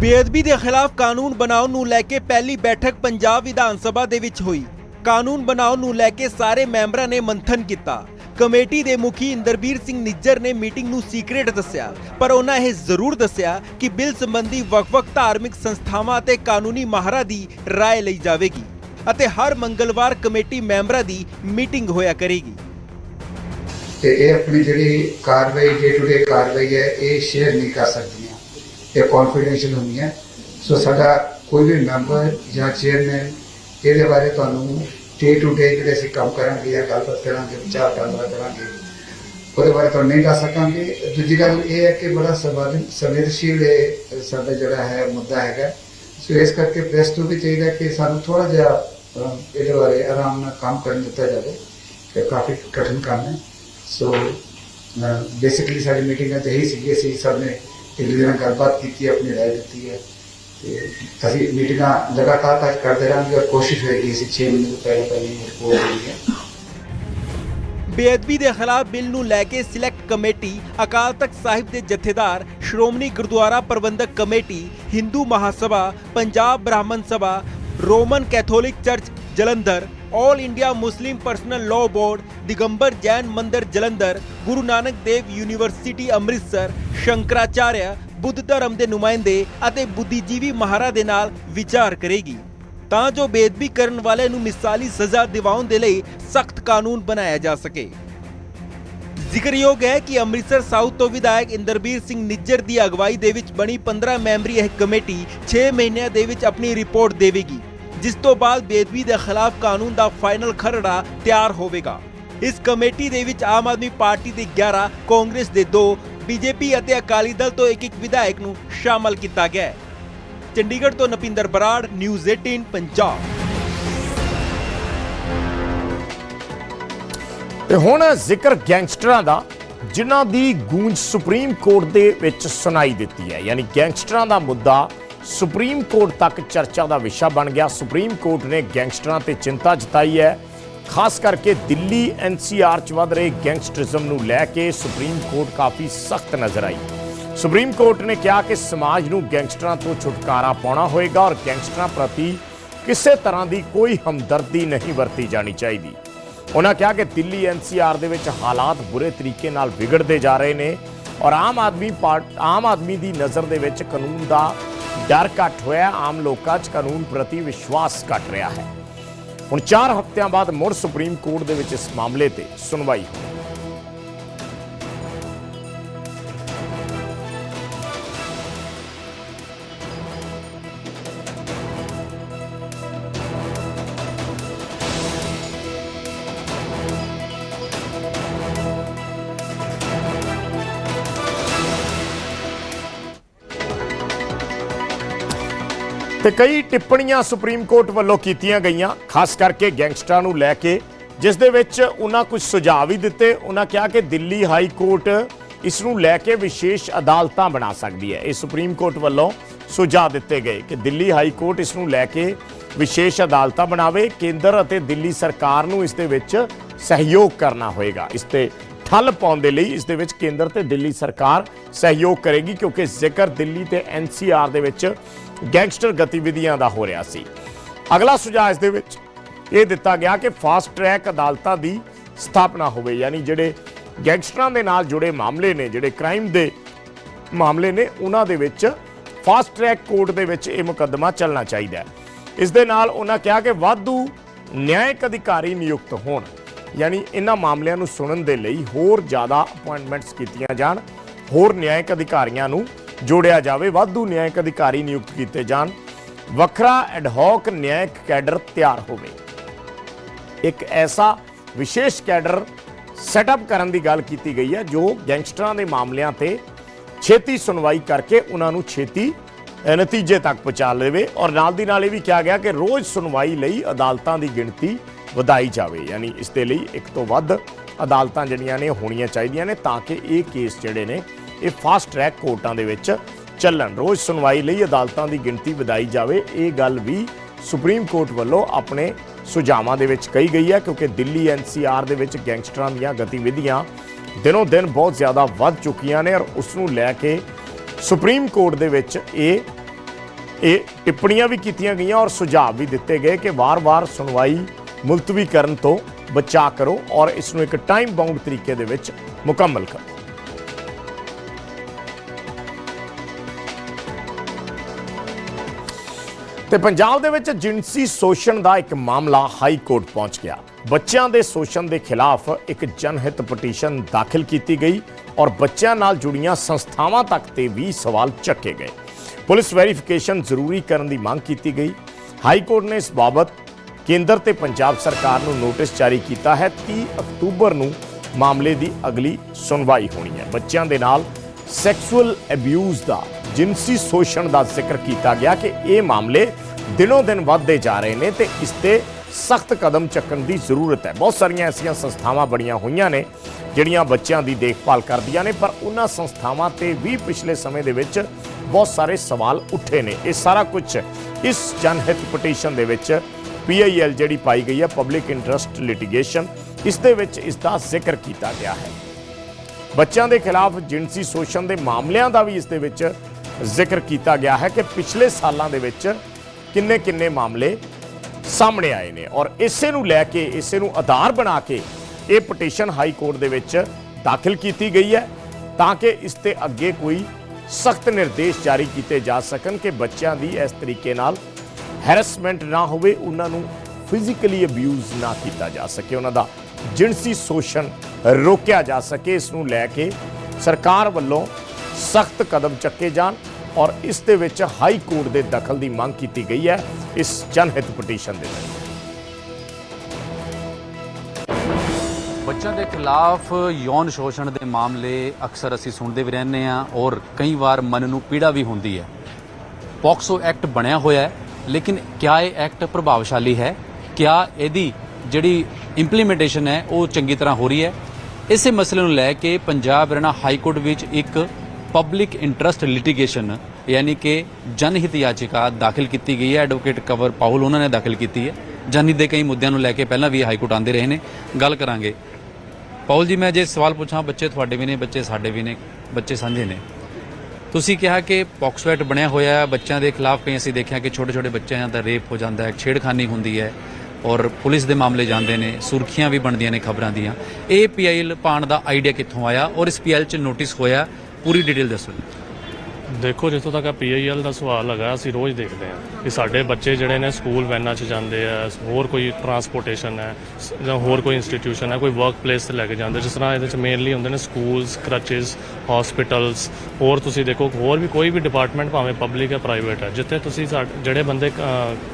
ਬੇਅਦਬੀ ਦੇ ਖਿਲਾਫ ਕਾਨੂੰਨ ਬਣਾਉਣ ਨੂੰ ਲੈ ਕੇ ਪਹਿਲੀ ਬੈਠਕ ਪੰਜਾਬ ਵਿਧਾਨ ਸਭਾ ਦੇ ਵਿੱਚ ਹੋਈ। ਕਾਨੂੰਨ ਬਣਾਉਣ ਨੂੰ ਲੈ ਕੇ ਸਾਰੇ ਮੈਂਬਰਾਂ ਨੇ ਮੰਥਨ ਕੀਤਾ। ਕਮੇਟੀ ਦੇ ਮੁਖੀ ਇੰਦਰਬੀਰ ਸਿੰਘ ਨਿੱਜਰ ਨੇ ਮੀਟਿੰਗ ਨੂੰ ਸੀਕ੍ਰੀਟ ਦੱਸਿਆ ਪਰ ਉਹਨਾਂ ਇਹ ਜ਼ਰੂਰ ਦੱਸਿਆ ਕਿ ਬਿੱਲ ਸੰਬੰਧੀ ਵੱਖ-ਵੱਖ ਧਾਰਮਿਕ ਸੰਸਥਾਵਾਂ ਅਤੇ ਕਾਨੂੰਨੀ ਮਾਹਰਾਂ ਦੀ رائے ਲਈ ਜਾਵੇਗੀ ਅਤੇ ਹਰ ਮੰਗਲਵਾਰ ਕਮੇਟੀ ਮੈਂਬਰਾਂ ਦੀ ਮੀਟਿੰਗ ਹੋਇਆ ਕਰੇਗੀ ਤੇ ਇਹ ਆਪਣੀ ਜਿਹੜੀ ਕਾਰਵਾਈ ਡੇ ਟੂ ਡੇ ਕਾਰਵਾਈ ਹੈ ਇਹ ਸ਼ੇਅਰ ਨਹੀਂ ਕਰ ਸਕਦੀਆਂ ਇਹ ਕੌਨਫੀਡੈਂਸ਼ੀਅਲ ਹੁੰਦੀਆਂ ਸੋ ਸਾਡਾ ਕੋਈ ਵੀ ਮੈਂਬਰ ਜਾਂ ਚੇਅਰਮੈਨ ਇਹਦੇ ਬਾਰੇ ਤੁਹਾਨੂੰ ਡੇ ਟੂ ਡੇ ਜਿਹੜੇ ਅਸੀਂ ਕੰਮ ਕਰਾਂਗੇ ਜਾਂ ਗੱਲਬਾਤ ਕਰਾਂਗੇ ਵਿਚਾਰ ਵਟਾਂਦਰਾ ਕਰਾਂਗੇ ਉਹਦੇ ਬਾਰੇ ਤੁਹਾਨੂੰ ਨਹੀਂ ਦੱਸ ਸਕਾਂਗੇ। ਦੂਜੀ ਗੱਲ ਇਹ ਹੈ ਕਿ ਬੜਾ ਸੰਵੇਦਨਸ਼ੀਲ ਇਹ ਸਾਡਾ ਜਿਹੜਾ ਹੈ ਮੁੱਦਾ ਹੈਗਾ। ਸੋ ਇਸ ਕਰਕੇ ਪ੍ਰੈਸ ਨੂੰ ਵੀ ਚਾਹੀਦਾ ਕਿ ਸਾਨੂੰ ਥੋੜਾ ਜਿਹਾ ਇਹਦੇ ਬਾਰੇ ਆਰਾਮ ਨਾਲ ਕੰਮ ਕਰਨ ਦਿੱਤਾ ਜਾਵੇ ਕਿ ਕਾਫੀ ਕਠਿਨ ਕੰਮ ਹੈ। ਸੋ ਬੇਸਿਕਲੀ ਸਾਡੀ ਮੀਟਿੰਗਾਂ ਤੇ ਇਹੀ ਸੀਗੀ। ਅਸੀਂ ਸਭ ਨੇ ਇੱਕ ਦੂਜੇ ਨਾਲ ਗੱਲਬਾਤ ਕੀਤੀ ਹੈ, ਆਪਣੀ ਰਾਏ ਦਿੱਤੀ ਹੈ। ਤੇ ਅਸੀਂ ਮੀਟਿੰਗਾਂ ਲਗਾਤਾਰ ਤੱਕ ਕਰਦੇ ਰਹਾਂਗੇ ਔਰ ਕੋਸ਼ਿਸ਼ ਹੋਏਗੀ ਅਸੀਂ 6 ਤੋਂ ਪਹਿਲੇ ਪਹਿਲੇ ਰਿਪੋਰਟ ਦੇਣੀ ਹੈ ਬੇਅਦਬੀ ਦੇ ਖਿਲਾਫ ਬਿੱਲ ਨੂੰ ਲੈ ਕੇ ਸਿਲੈਕਟ ਕਮੇਟੀ, ਅਕਾਲ ਤਖਤ ਸਾਹਿਬ ਦੇ ਜਥੇਦਾਰ, Shiromani Gurdwara Prabandhak committee, Hindu Mahasabha, Punjab Brahman Sabha, Roman Catholic church Jalandhar all India Muslim personal law board Digambar Jain Mandir Jalandhar, Guru Nanak Dev university Amritsar Shankaracharya ਬੁੱਧ ਧਰਮ ਦੇ ਨੁਮਾਇੰਦੇ ਅਤੇ ਬੁੱਧੀਜੀਵੀ ਮਹਾਰਾ ਦੇ ਨਾਲ ਵਿਚਾਰ ਕਰੇਗੀ। ਤਾਂ ਜੋ ਬੇਦਬੀ ਕਰਨ ਵਾਲੇ ਨੂੰ ਮਿਸਾਲੀ ਸਜ਼ਾ ਦਿਵਾਉਣ ਦੇ ਲਈ ਸਖਤ ਕਾਨੂੰਨ ਬਣਾਇਆ ਜਾ ਸਕੇ। ਜ਼ਿਕਰਯੋਗ ਹੈ ਕਿ ਅੰਮ੍ਰਿਤਸਰ ਸਾਊਥ ਤੋਂ ਵਿਧਾਇਕ ਇੰਦਰਬੀਰ ਸਿੰਘ ਨਿੱਜਰ ਦੀ ਅਗਵਾਈ ਦੇ ਵਿੱਚ ਬਣੀ 15 ਮੈਂਬਰੀ ਇਹ ਕਮੇਟੀ 6 ਮਹੀਨਿਆਂ ਦੇ ਵਿੱਚ ਆਪਣੀ ਰਿਪੋਰਟ ਦੇਵੇਗੀ, ਜਿਸ ਤੋਂ ਬਾਅਦ ਬੇਦਬੀ ਦੇ ਖਿਲਾਫ ਕਾਨੂੰਨ ਦਾ ਫਾਈਨਲ ਖਰੜਾ ਤਿਆਰ ਹੋਵੇਗਾ। ਇਸ ਕਮੇਟੀ ਦੇ ਵਿੱਚ ਆਮ ਆਦਮੀ ਪਾਰਟੀ ਦੇ 11 ਕਾਂਗਰਸ ਦੇ 2 ਬੀਜੇਪੀ ਅਤੇ ਅਕਾਲੀ ਦਲ ਤੋਂ ਇੱਕ ਇੱਕ ਵਿਧਾਇਕ ਨੂੰ ਸ਼ਾਮਲ ਕੀਤਾ ਗਿਆ ਹੈ। ਚੰਡੀਗੜ੍ਹ ਤੋਂ ਨਪਿੰਦਰ ਬਰਾੜ, ਨਿਊਜ਼ 18 ਪੰਜਾਬ। ਤੇ ਹੁਣ ਜ਼ਿਕਰ ਗੈਂਗਸਟਰਾਂ ਦਾ, ਜਿਨ੍ਹਾਂ ਦੀ ਗੂੰਜ ਸੁਪਰੀਮ ਕੋਰਟ ਦੇ ਵਿੱਚ ਸੁਣਾਈ ਦਿੱਤੀ ਹੈ। ਯਾਨੀ ਗੈਂਗਸਟਰਾਂ ਦਾ ਮੁੱਦਾ ਸੁਪਰੀਮ ਕੋਰਟ ਤੱਕ ਚਰਚਾ ਦਾ ਵਿਸ਼ਾ ਬਣ ਗਿਆ। ਸੁਪਰੀਮ ਕੋਰਟ ਨੇ ਗੈਂਗਸਟਰਾਂ ਤੇ ਚਿੰਤਾ ਜਤਾਈ ਹੈ। ਖਾਸ ਕਰਕੇ ਦਿੱਲੀ ਐਨਸੀਆਰ ਚ ਵੱਧ ਰਹੇ ਗੈਂਗਸਟਰਿਜ਼ਮ ਨੂੰ ਲੈ ਕੇ ਸੁਪਰੀਮ ਕੋਰਟ ਕਾਫੀ ਸਖਤ ਨਜ਼ਰ ਆਈ। ਸੁਪਰੀਮ ਕੋਰਟ ਨੇ ਕਿਹਾ ਕਿ ਸਮਾਜ ਨੂੰ ਗੈਂਗਸਟਰਾਂ ਤੋਂ ਛੁਟਕਾਰਾ ਪਾਉਣਾ ਹੋਏਗਾ ਔਰ ਗੈਂਗਸਟਰਾਂ ਪ੍ਰਤੀ ਕਿਸੇ ਤਰ੍ਹਾਂ ਦੀ ਕੋਈ ਹਮਦਰਦੀ ਨਹੀਂ ਵਰਤੀ ਜਾਣੀ ਚਾਹੀਦੀ। ਉਹਨਾਂ ਕਿਹਾ ਕਿ ਦਿੱਲੀ ਐਨਸੀਆਰ ਦੇ ਵਿੱਚ ਹਾਲਾਤ ਬੁਰੇ ਤਰੀਕੇ ਨਾਲ ਵਿਗੜਦੇ ਜਾ ਰਹੇ ਨੇ ਔਰ ਆਮ ਆਦਮੀ ਪਾਰਟ ਆਮ ਆਦਮੀ ਦੀ ਨਜ਼ਰ ਦੇ ਵਿੱਚ ਕਾਨੂੰਨ ਦਾ ਡਰ ਘਟ ਹੋਇਆ। ਆਮ ਲੋਕਾਂ 'ਚ ਕਾਨੂੰਨ ਪ੍ਰਤੀ ਵਿਸ਼ਵਾਸ ਘਟ ਰਿਹਾ ਹੈ। ਹੁਣ 4 ਹਫ਼ਤਿਆਂ ਬਾਅਦ ਮੁੜ ਸੁਪਰੀਮ ਕੋਰਟ ਦੇ ਵਿੱਚ ਇਸ ਮਾਮਲੇ ਤੇ ਸੁਣਵਾਈ ਹੋਈ ਤੇ ਕਈ ਟਿੱਪਣੀਆਂ ਸੁਪਰੀਮ ਕੋਰਟ ਵੱਲੋਂ ਕੀਤੀਆਂ ਗਈਆਂ, ਖਾਸ ਕਰਕੇ ਗੈਂਗਸਟਰਾਂ ਨੂੰ ਲੈ ਕੇ, ਜਿਸ ਦੇ ਵਿੱਚ ਉਹਨਾਂ ਕੁਝ ਸੁਝਾਅ ਵੀ ਦਿੱਤੇ। ਉਹਨਾਂ ਕਿਹਾ ਕਿ ਦਿੱਲੀ ਹਾਈ ਕੋਰਟ ਇਸ ਨੂੰ ਲੈ ਕੇ ਵਿਸ਼ੇਸ਼ ਅਦਾਲਤਾਂ ਬਣਾ ਸਕਦੀ ਹੈ। ਇਹ ਸੁਪਰੀਮ ਕੋਰਟ ਵੱਲੋਂ ਸੁਝਾਅ ਦਿੱਤੇ ਗਏ ਕਿ ਦਿੱਲੀ ਹਾਈ ਕੋਰਟ ਇਸ ਨੂੰ ਲੈ ਕੇ ਵਿਸ਼ੇਸ਼ ਅਦਾਲਤਾਂ ਬਣਾਵੇ। ਕੇਂਦਰ ਅਤੇ ਦਿੱਲੀ ਸਰਕਾਰ ਨੂੰ ਇਸ ਦੇ ਵਿੱਚ ਸਹਿਯੋਗ ਕਰਨਾ ਹੋਏਗਾ। ਇਸ ਤੇ ਠੱਲ ਪਾਉਣ ਦੇ ਲਈ ਇਸ ਦੇ ਵਿੱਚ ਕੇਂਦਰ ਤੇ ਦਿੱਲੀ ਸਰਕਾਰ ਸਹਿਯੋਗ ਕਰੇਗੀ, ਕਿਉਂਕਿ ਜ਼ਿਕਰ ਦਿੱਲੀ ਤੇ ਐਨਸੀਆਰ ਦੇ ਵਿੱਚ ਗੈਂਗਸਟਰ ਗਤੀਵਿਧੀਆਂ ਦਾ ਹੋ ਰਿਹਾ ਸੀ। ਅਗਲਾ ਸੁਝਾਅ ਇਸ ਦੇ ਵਿੱਚ ਇਹ ਦਿੱਤਾ ਗਿਆ ਕਿ ਫਾਸਟ ਟਰੈਕ ਅਦਾਲਤਾਂ ਦੀ ਸਥਾਪਨਾ ਹੋਵੇ, ਯਾਨੀ ਜਿਹੜੇ ਗੈਂਗਸਟਰਾਂ ਦੇ ਨਾਲ ਜੁੜੇ ਮਾਮਲੇ ਨੇ, ਜਿਹੜੇ ਕ੍ਰਾਈਮ ਦੇ ਮਾਮਲੇ ਨੇ, ਉਹਨਾਂ ਦੇ ਵਿੱਚ ਫਾਸਟ ਟਰੈਕ ਕੋਰਟ ਦੇ ਵਿੱਚ ਇਹ ਮੁਕੱਦਮਾ ਚੱਲਣਾ ਚਾਹੀਦਾ ਹੈ। ਇਸ ਦੇ ਨਾਲ ਉਹਨਾਂ ਕਿਹਾ ਕਿ ਵਾਧੂ ਨਿਆਇਕ ਅਧਿਕਾਰੀ ਨਿਯੁਕਤ ਹੋਣ, ਯਾਨੀ ਇਹਨਾਂ ਮਾਮਲਿਆਂ ਨੂੰ ਸੁਣਨ ਦੇ ਲਈ ਹੋਰ ਜ਼ਿਆਦਾ ਅਪਾਇੰਟਮੈਂਟਸ ਕੀਤੀਆਂ ਜਾਣ, ਹੋਰ ਨਿਆਇਕ ਅਧਿਕਾਰੀਆਂ ਨੂੰ ਜੋੜਿਆ ਜਾਵੇ। ਵਾਧੂ ਨਿਆਇਕ ਅਧਿਕਾਰੀ ਨਿਯੁਕਤ ਕੀਤੇ ਜਾਣ। ਵੱਖਰਾ ਐਡਹੌਕ ਨਿਆਇਕ ਕੈਡਰ ਤਿਆਰ ਹੋਵੇ। ਇੱਕ ਐਸਾ ਵਿਸ਼ੇਸ਼ ਕੈਡਰ ਸੈਟਅਪ ਕਰਨ ਦੀ ਗੱਲ ਕੀਤੀ ਗਈ ਹੈ, ਜੋ ਗੈਂਗਸਟਰਾਂ ਦੇ ਮਾਮਲਿਆਂ ਤੇ ਛੇਤੀ ਸੁਣਵਾਈ ਕਰਕੇ ਉਹਨਾਂ ਨੂੰ ਛੇਤੀ ਨਤੀਜੇ ਤੱਕ ਪਹੁੰਚਾ ਲਵੇ ਔਰ ਨਾਲ ਦੀ ਨਾਲ ਇਹ ਵੀ ਕਿਹਾ ਗਿਆ ਕਿ ਰੋਜ਼ ਸੁਣਵਾਈ ਲਈ ਅਦਾਲਤਾਂ ਦੀ ਗਿਣਤੀ ਵਧਾਈ ਜਾਵੇ। ਯਾਨੀ ਇਸ ਦੇ ਲਈ ਇੱਕ ਤੋਂ ਵੱਧ ਅਦਾਲਤਾਂ ਜਿਹੜੀਆਂ ਨੇ ਹੋਣੀਆਂ ਚਾਹੀਦੀਆਂ ਨੇ ਤਾਂ ਕਿ ਇਹ ਕੇਸ ਜਿਹੜੇ ਨੇ ਇਹ ਫਾਸਟ ਟਰੈਕ ਕੋਰਟਾਂ ਦੇ ਵਿੱਚ ਚੱਲਣ। ਰੋਜ਼ ਸੁਣਵਾਈ ਲਈ ਅਦਾਲਤਾਂ ਦੀ ਗਿਣਤੀ ਵਧਾਈ ਜਾਵੇ, ਇਹ ਗੱਲ ਵੀ ਸੁਪਰੀਮ ਕੋਰਟ ਵੱਲੋਂ ਆਪਣੇ ਸੁਝਾਵਾਂ ਦੇ ਵਿੱਚ ਕਹੀ ਗਈ ਹੈ, ਕਿਉਂਕਿ ਦਿੱਲੀ ਐਨਸੀਆਰ ਦੇ ਵਿੱਚ ਗੈਂਗਸਟਰਾਂ ਦੀਆਂ ਗਤੀਵਿਧੀਆਂ ਦਿਨੋਂ ਦਿਨ ਬਹੁਤ ਜ਼ਿਆਦਾ ਵੱਧ ਚੁੱਕੀਆਂ ਨੇ ਔਰ ਉਸ ਨੂੰ ਲੈ ਕੇ ਸੁਪਰੀਮ ਕੋਰਟ ਦੇ ਵਿੱਚ ਇਹ ਇਹ ਟਿੱਪਣੀਆਂ ਵੀ ਕੀਤੀਆਂ ਗਈਆਂ ਔਰ ਸੁਝਾਅ ਵੀ ਦਿੱਤੇ ਗਏ ਕਿ ਵਾਰ-ਵਾਰ ਸੁਣਵਾਈ ਮੁਲਤਵੀ ਕਰਨ ਤੋਂ ਬਚਾ ਕਰੋ ਔਰ ਇਸ ਨੂੰ ਇੱਕ ਟਾਈਮ ਬਾਉਂਡ ਤਰੀਕੇ ਦੇ ਵਿੱਚ ਮੁਕੰਮਲ ਕਰੋ। ਤੇ ਪੰਜਾਬ ਦੇ ਵਿੱਚ ਜਿਨਸੀ ਸ਼ੋਸ਼ਣ ਦਾ ਇੱਕ ਮਾਮਲਾ ਹਾਈ ਕੋਰਟ ਪਹੁੰਚ ਗਿਆ। ਬੱਚਿਆਂ ਦੇ ਸ਼ੋਸ਼ਣ ਦੇ ਖਿਲਾਫ ਇੱਕ ਜਨਹਿਤ ਪਟੀਸ਼ਨ ਦਾਖਲ ਕੀਤੀ ਗਈ ਔਰ ਬੱਚਿਆਂ ਨਾਲ ਜੁੜੀਆਂ ਸੰਸਥਾਵਾਂ ਤੱਕ ਤੇ ਵੀ ਸਵਾਲ ਚੱਕੇ ਗਏ। ਪੁਲਿਸ ਵੈਰੀਫਿਕੇਸ਼ਨ ਜ਼ਰੂਰੀ ਕਰਨ ਦੀ ਮੰਗ ਕੀਤੀ ਗਈ। ਹਾਈ ਕੋਰਟ ਨੇ ਇਸ ਬਾਬਤ ਕੇਂਦਰ ਤੇ ਪੰਜਾਬ ਸਰਕਾਰ ਨੂੰ ਨੋਟਿਸ ਜਾਰੀ ਕੀਤਾ ਹੈ। 30 ਅਕਤੂਬਰ ਨੂੰ ਮਾਮਲੇ ਦੀ ਅਗਲੀ ਸੁਣਵਾਈ ਹੋਣੀ ਹੈ। ਬੱਚਿਆਂ ਦੇ ਨਾਲ ਸੈਕਸੁਅਲ ਅਬਿਊਜ਼ ਦਾ ਜਿਨਸੀ ਸ਼ੋਸ਼ਣ ਦਾ ਜ਼ਿਕਰ ਕੀਤਾ ਗਿਆ ਕਿ ਇਹ ਮਾਮਲੇ ਦਿਨੋਂ ਦਿਨ ਵੱਧਦੇ ਜਾ ਰਹੇ ਨੇ ਤੇ ਇਸ ਤੇ ਸਖਤ ਕਦਮ ਚੱਕਣ ਦੀ ਜ਼ਰੂਰਤ ਹੈ। ਬਹੁਤ ਸਾਰੀਆਂ ਐਸੀਆਂ ਸੰਸਥਾਵਾਂ ਬਣੀਆਂ ਹੋਈਆਂ ਨੇ ਜਿਹੜੀਆਂ ਬੱਚਿਆਂ ਦੀ ਦੇਖਭਾਲ ਕਰਦੀਆਂ ਨੇ, ਪਰ ਉਹਨਾਂ ਸੰਸਥਾਵਾਂ ਤੇ ਵੀ ਪਿਛਲੇ ਸਮੇਂ ਦੇ ਵਿੱਚ ਬਹੁਤ ਸਾਰੇ ਸਵਾਲ ਉੱਠੇ ਨੇ। ਇਹ ਸਾਰਾ ਕੁਝ ਇਸ ਜਨਹਿਤ ਪਟੀਸ਼ਨ ਦੇ ਵਿੱਚ ਪੀਆਈਐਲ ਜਿਹੜੀ ਪਾਈ ਗਈ ਹੈ ਪਬਲਿਕ ਇੰਟਰਸਟ ਲਿਟੀਗੇਸ਼ਨ ਇਸ ਦੇ ਵਿੱਚ ਇਸ ਦਾ ਜ਼ਿਕਰ ਕੀਤਾ ਗਿਆ ਹੈ। ਬੱਚਿਆਂ ਦੇ ਖਿਲਾਫ ਜਿਨਸੀ ਸ਼ੋਸ਼ਣ ਦੇ ਮਾਮਲਿਆਂ ਦਾ ਵੀ ਇਸ ਦੇ ਵਿੱਚ ਜ਼ਿਕਰ ਕੀਤਾ ਗਿਆ ਹੈ ਕਿ ਪਿਛਲੇ ਸਾਲਾਂ ਦੇ ਵਿੱਚ ਕਿੰਨੇ ਕਿੰਨੇ ਮਾਮਲੇ ਸਾਹਮਣੇ ਆਏ ਨੇ ਔਰ ਇਸੇ ਨੂੰ ਲੈ ਕੇ, ਇਸੇ ਨੂੰ ਆਧਾਰ ਬਣਾ ਕੇ ਇਹ ਪਟੀਸ਼ਨ ਹਾਈ ਕੋਰਟ ਦੇ ਵਿੱਚ ਦਾਖਲ ਕੀਤੀ ਗਈ ਹੈ ਤਾਂ ਕਿ ਇਸ ਤੇ ਅੱਗੇ ਕੋਈ ਸਖਤ ਨਿਰਦੇਸ਼ ਜਾਰੀ ਕੀਤੇ ਜਾ ਸਕਣ ਕਿ ਬੱਚਿਆਂ ਦੀ ਇਸ ਤਰੀਕੇ ਨਾਲ ਹੈਰੈਸਮੈਂਟ ਨਾ ਹੋਵੇ, ਉਹਨਾਂ ਨੂੰ ਫਿਜ਼ੀਕਲੀ ਅਬਿਊਜ਼ ਨਾ ਕੀਤਾ ਜਾ ਸਕੇ, ਉਹਨਾਂ ਦਾ ਜਿਨਸੀ ਸ਼ੋਸ਼ਣ ਰੋਕਿਆ ਜਾ ਸਕੇ। ਇਸ ਨੂੰ ਲੈ ਕੇ ਸਰਕਾਰ ਵੱਲੋਂ ਸਖਤ ਕਦਮ ਚੱਕੇ ਜਾਣ। ਔਰ ਇਸ ਦੇ ਵਿੱਚ ਹਾਈ ਕੋਰਟ ਦੇ ਦਖਲ ਦੀ ਮੰਗ ਕੀਤੀ ਗਈ ਹੈ ਇਸ ਜਨਹਿਤ ਪਟੀਸ਼ਨ ਦੇ ਵਿੱਚ ਬੱਚਿਆਂ ਦੇ ਖਿਲਾਫ ਯੌਨ ਸ਼ੋਸ਼ਣ ਦੇ ਮਾਮਲੇ ਅਕਸਰ ਅਸੀਂ ਸੁਣਦੇ ਵੀ ਰਹਿੰਦੇ ਆ ਔਰ ਕਈ ਵਾਰ ਮਨ ਨੂੰ ਪੀੜਾ ਵੀ ਹੁੰਦੀ ਹੈ। ਪੌਕਸੋ ਐਕਟ ਬਣਿਆ ਹੋਇਆ ਹੈ, ਲੇਕਿਨ ਕਿਆ ਇਹ ਐਕਟ ਪ੍ਰਭਾਵਸ਼ਾਲੀ ਹੈ? ਕਿਆ ਇਹਦੀ ਜਿਹੜੀ ਇੰਪਲੀਮੈਂਟੇਸ਼ਨ ਹੈ, ਉਹ ਚੰਗੀ ਤਰ੍ਹਾਂ ਹੋ ਰਹੀ ਹੈ? ਇਸੇ ਮਸਲੇ ਨੂੰ ਲੈ ਕੇ ਪੰਜਾਬ ਹਰਿਆਣਾ ਹਾਈ ਕੋਰਟ ਵਿੱਚ ਇੱਕ ਪਬਲਿਕ ਇੰਟਰਸਟ ਲਿਟੀਗੇਸ਼ਨ ਯਾਨੀ ਕਿ ਜਨਹਿਤ ਯਾਚਿਕਾ ਦਾਖਲ ਕੀਤੀ ਗਈ ਹੈ ਐਡਵੋਕੇਟ ਕਵਰ ਪਾਉਲ ਉਹਨਾਂ ਨੇ ਦਾਖਲ ਕੀਤੀ ਹੈ ਜਨਹਿਤ ਦੇ ਕਈ ਮੁੱਦਿਆਂ ਨੂੰ ਲੈ ਕੇ ਪਹਿਲਾਂ ਵੀ ਹਾਈ ਕੋਰਟ ਆਉਂਦੇ ਰਹੇ ਨੇ ਗੱਲ ਕਰਾਂਗੇ ਪਾਉਲ ਜੀ ਮੈਂ ਜੇ ਸਵਾਲ ਪੁੱਛਾਂ ਬੱਚੇ ਤੁਹਾਡੇ ਵੀ ਨੇ ਬੱਚੇ ਸਾਡੇ ਵੀ ਨੇ ਬੱਚੇ ਸਾਂਝੇ ਨੇ ਤੁਸੀਂ ਕਿਹਾ ਕਿ ਪੌਕਸੋ ਐਕਟ ਬਣਿਆ ਹੋਇਆ ਹੈ ਬੱਚਿਆਂ ਦੇ ਖਿਲਾਫ ਕਈ ਅਸੀਂ ਦੇਖਿਆ ਕਿ ਛੋਟੇ ਛੋਟੇ ਬੱਚਿਆਂ ਦਾ ਰੇਪ ਹੋ ਜਾਂਦਾ ਹੈ ਛੇੜਖਾਨੀ ਹੁੰਦੀ ਹੈ ਔਰ ਪੁਲਿਸ ਦੇ ਮਾਮਲੇ ਜਾਂਦੇ ਨੇ ਸੁਰਖੀਆਂ ਵੀ ਬਣਦੀਆਂ ਨੇ ਖਬਰਾਂ ਦੀਆਂ ਇਹ ਪੀਆਈਐਲ ਪਾਣ ਦਾ ਆਈਡੀਆ ਕਿੱਥੋਂ ਆਇਆ ਔਰ ਇਸ ਪੀਐਲ ਚ ਨੋਟਿਸ ਹੋਇਆ ਪੂਰੀ ਡਿਟੇਲ ਦੱਸੋ ਦੇਖੋ, ਜਿੱਥੋਂ ਤੱਕ ਪੀਆਈਐਲ ਦਾ ਸਵਾਲ ਹੈਗਾ, ਅਸੀਂ ਰੋਜ਼ ਦੇਖਦੇ ਹਾਂ ਕਿ ਸਾਡੇ ਬੱਚੇ ਜਿਹੜੇ ਨੇ ਸਕੂਲ ਵੈਨਾਂ 'ਚ ਜਾਂਦੇ ਆ, ਹੋਰ ਕੋਈ ਟਰਾਂਸਪੋਰਟੇਸ਼ਨ ਹੈ ਜਾਂ ਹੋਰ ਕੋਈ ਇੰਸਟੀਟਿਊਸ਼ਨ ਹੈ, ਕੋਈ ਵਰਕ ਪਲੇਸ ਤੇ ਲੈ ਕੇ ਜਾਂਦੇ ਜਿਸ ਤਰ੍ਹਾਂ ਇਹਦੇ 'ਚ ਮੇਨਲੀ ਹੁੰਦੇ ਨੇ ਸਕੂਲਸ ਕ੍ਰਚਸ ਹਸਪੀਟਲਸ ਹੋਰ ਤੁਸੀਂ ਦੇਖੋ, ਹੋਰ ਵੀ ਕੋਈ ਵੀ ਡਿਪਾਰਟਮੈਂਟ ਭਾਵੇਂ ਪਬਲਿਕ ਹੈ ਪ੍ਰਾਈਵੇਟ ਹੈ, ਜਿੱਥੇ ਤੁਸੀਂ ਸਾ- ਜਿਹੜੇ ਬੰਦੇ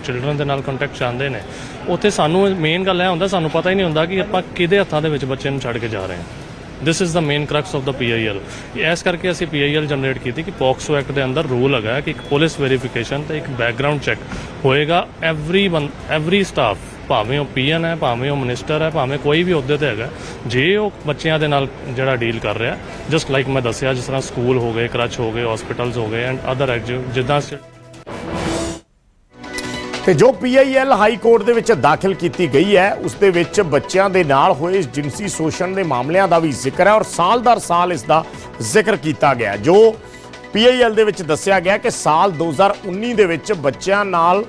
ਚਿਲਡਰਨ ਦੇ ਨਾਲ ਕੰਟੈਕਟ ਚਾਹੁੰਦੇ ਨੇ, ਉੱਥੇ ਸਾਨੂੰ ਮੇਨ ਗੱਲ ਇਹ ਹੁੰਦਾ, ਸਾਨੂੰ ਪਤਾ ਹੀ ਨਹੀਂ ਹੁੰਦਾ ਕਿ ਆਪਾਂ ਕਿਹਦੇ ਹੱਥਾਂ ਦੇ ਵਿੱਚ ਬੱਚੇ ਨੂੰ ਛੱਡ ਕੇ ਜਾ ਰਹੇ ਹਾਂ। This is the main crux of the PIL ਇਸ ਕਰਕੇ ਅਸੀਂ ਪੀਆਈਐਲ ਜਨਰੇਟ ਕੀਤੀ ਕਿ ਪੋਕਸੋ ਐਕਟ ਦੇ ਅੰਦਰ ਰੂਲ ਹੈਗਾ ਕਿ ਇੱਕ ਪੁਲਿਸ ਵੈਰੀਫਿਕੇਸ਼ਨ ਤੇ ਇੱਕ ਬੈਕਗ੍ਰਾਉਂਡ ਚੈੱਕ ਹੋਏਗਾ ਐਵਰੀ ਐਵਰੀ ਸਟਾਫ ਭਾਵੇਂ ਉਹ ਪੀਐਨ ਹੈ ਭਾਵੇਂ ਉਹ ਮਿਨਿਸਟਰ ਹੈ ਭਾਵੇਂ ਕੋਈ ਵੀ ਅਹੁਦੇ ਤੇ ਹੈਗਾ ਜੇ ਉਹ ਬੱਚਿਆਂ ਦੇ ਨਾਲ ਜਿਹੜਾ ਡੀਲ ਕਰ ਰਿਹਾ ਜਸਟ ਲਾਈਕ ਮੈਂ ਦੱਸਿਆ ਜਿਸ ਤਰ੍ਹਾਂ ਸਕੂਲ ਹੋ ਗਏ ਕਰਚ ਹੋ ਗਏ ਹਸਪੀਟਲਸ ਹੋ ਗਏ ਐਂਡ ਅਦਰ ਜਿੱਦਾਂ ਤੇ ਜੋ ਪੀਆਈਐਲ ਹਾਈ ਕੋਰਟ ਦੇ ਵਿੱਚ ਦਾਖਲ ਕੀਤੀ ਗਈ ਹੈ, ਉਸ ਦੇ ਵਿੱਚ ਬੱਚਿਆਂ ਦੇ ਨਾਲ ਹੋਏ ਜਿਨਸੀ ਸ਼ੋਸ਼ਣ ਦੇ ਮਾਮਲਿਆਂ ਦਾ ਵੀ ਜ਼ਿਕਰ ਹੈ ਔਰ ਸਾਲ ਦਰ ਸਾਲ ਇਸ ਦਾ ਜ਼ਿਕਰ ਕੀਤਾ ਗਿਆ ਹੈ। ਜੋ ਪੀਆਈਐਲ ਦੇ ਵਿੱਚ ਦੱਸਿਆ ਗਿਆ ਕਿ ਸਾਲ 2019 ਦੇ ਵਿੱਚ ਬੱਚਿਆਂ ਨਾਲ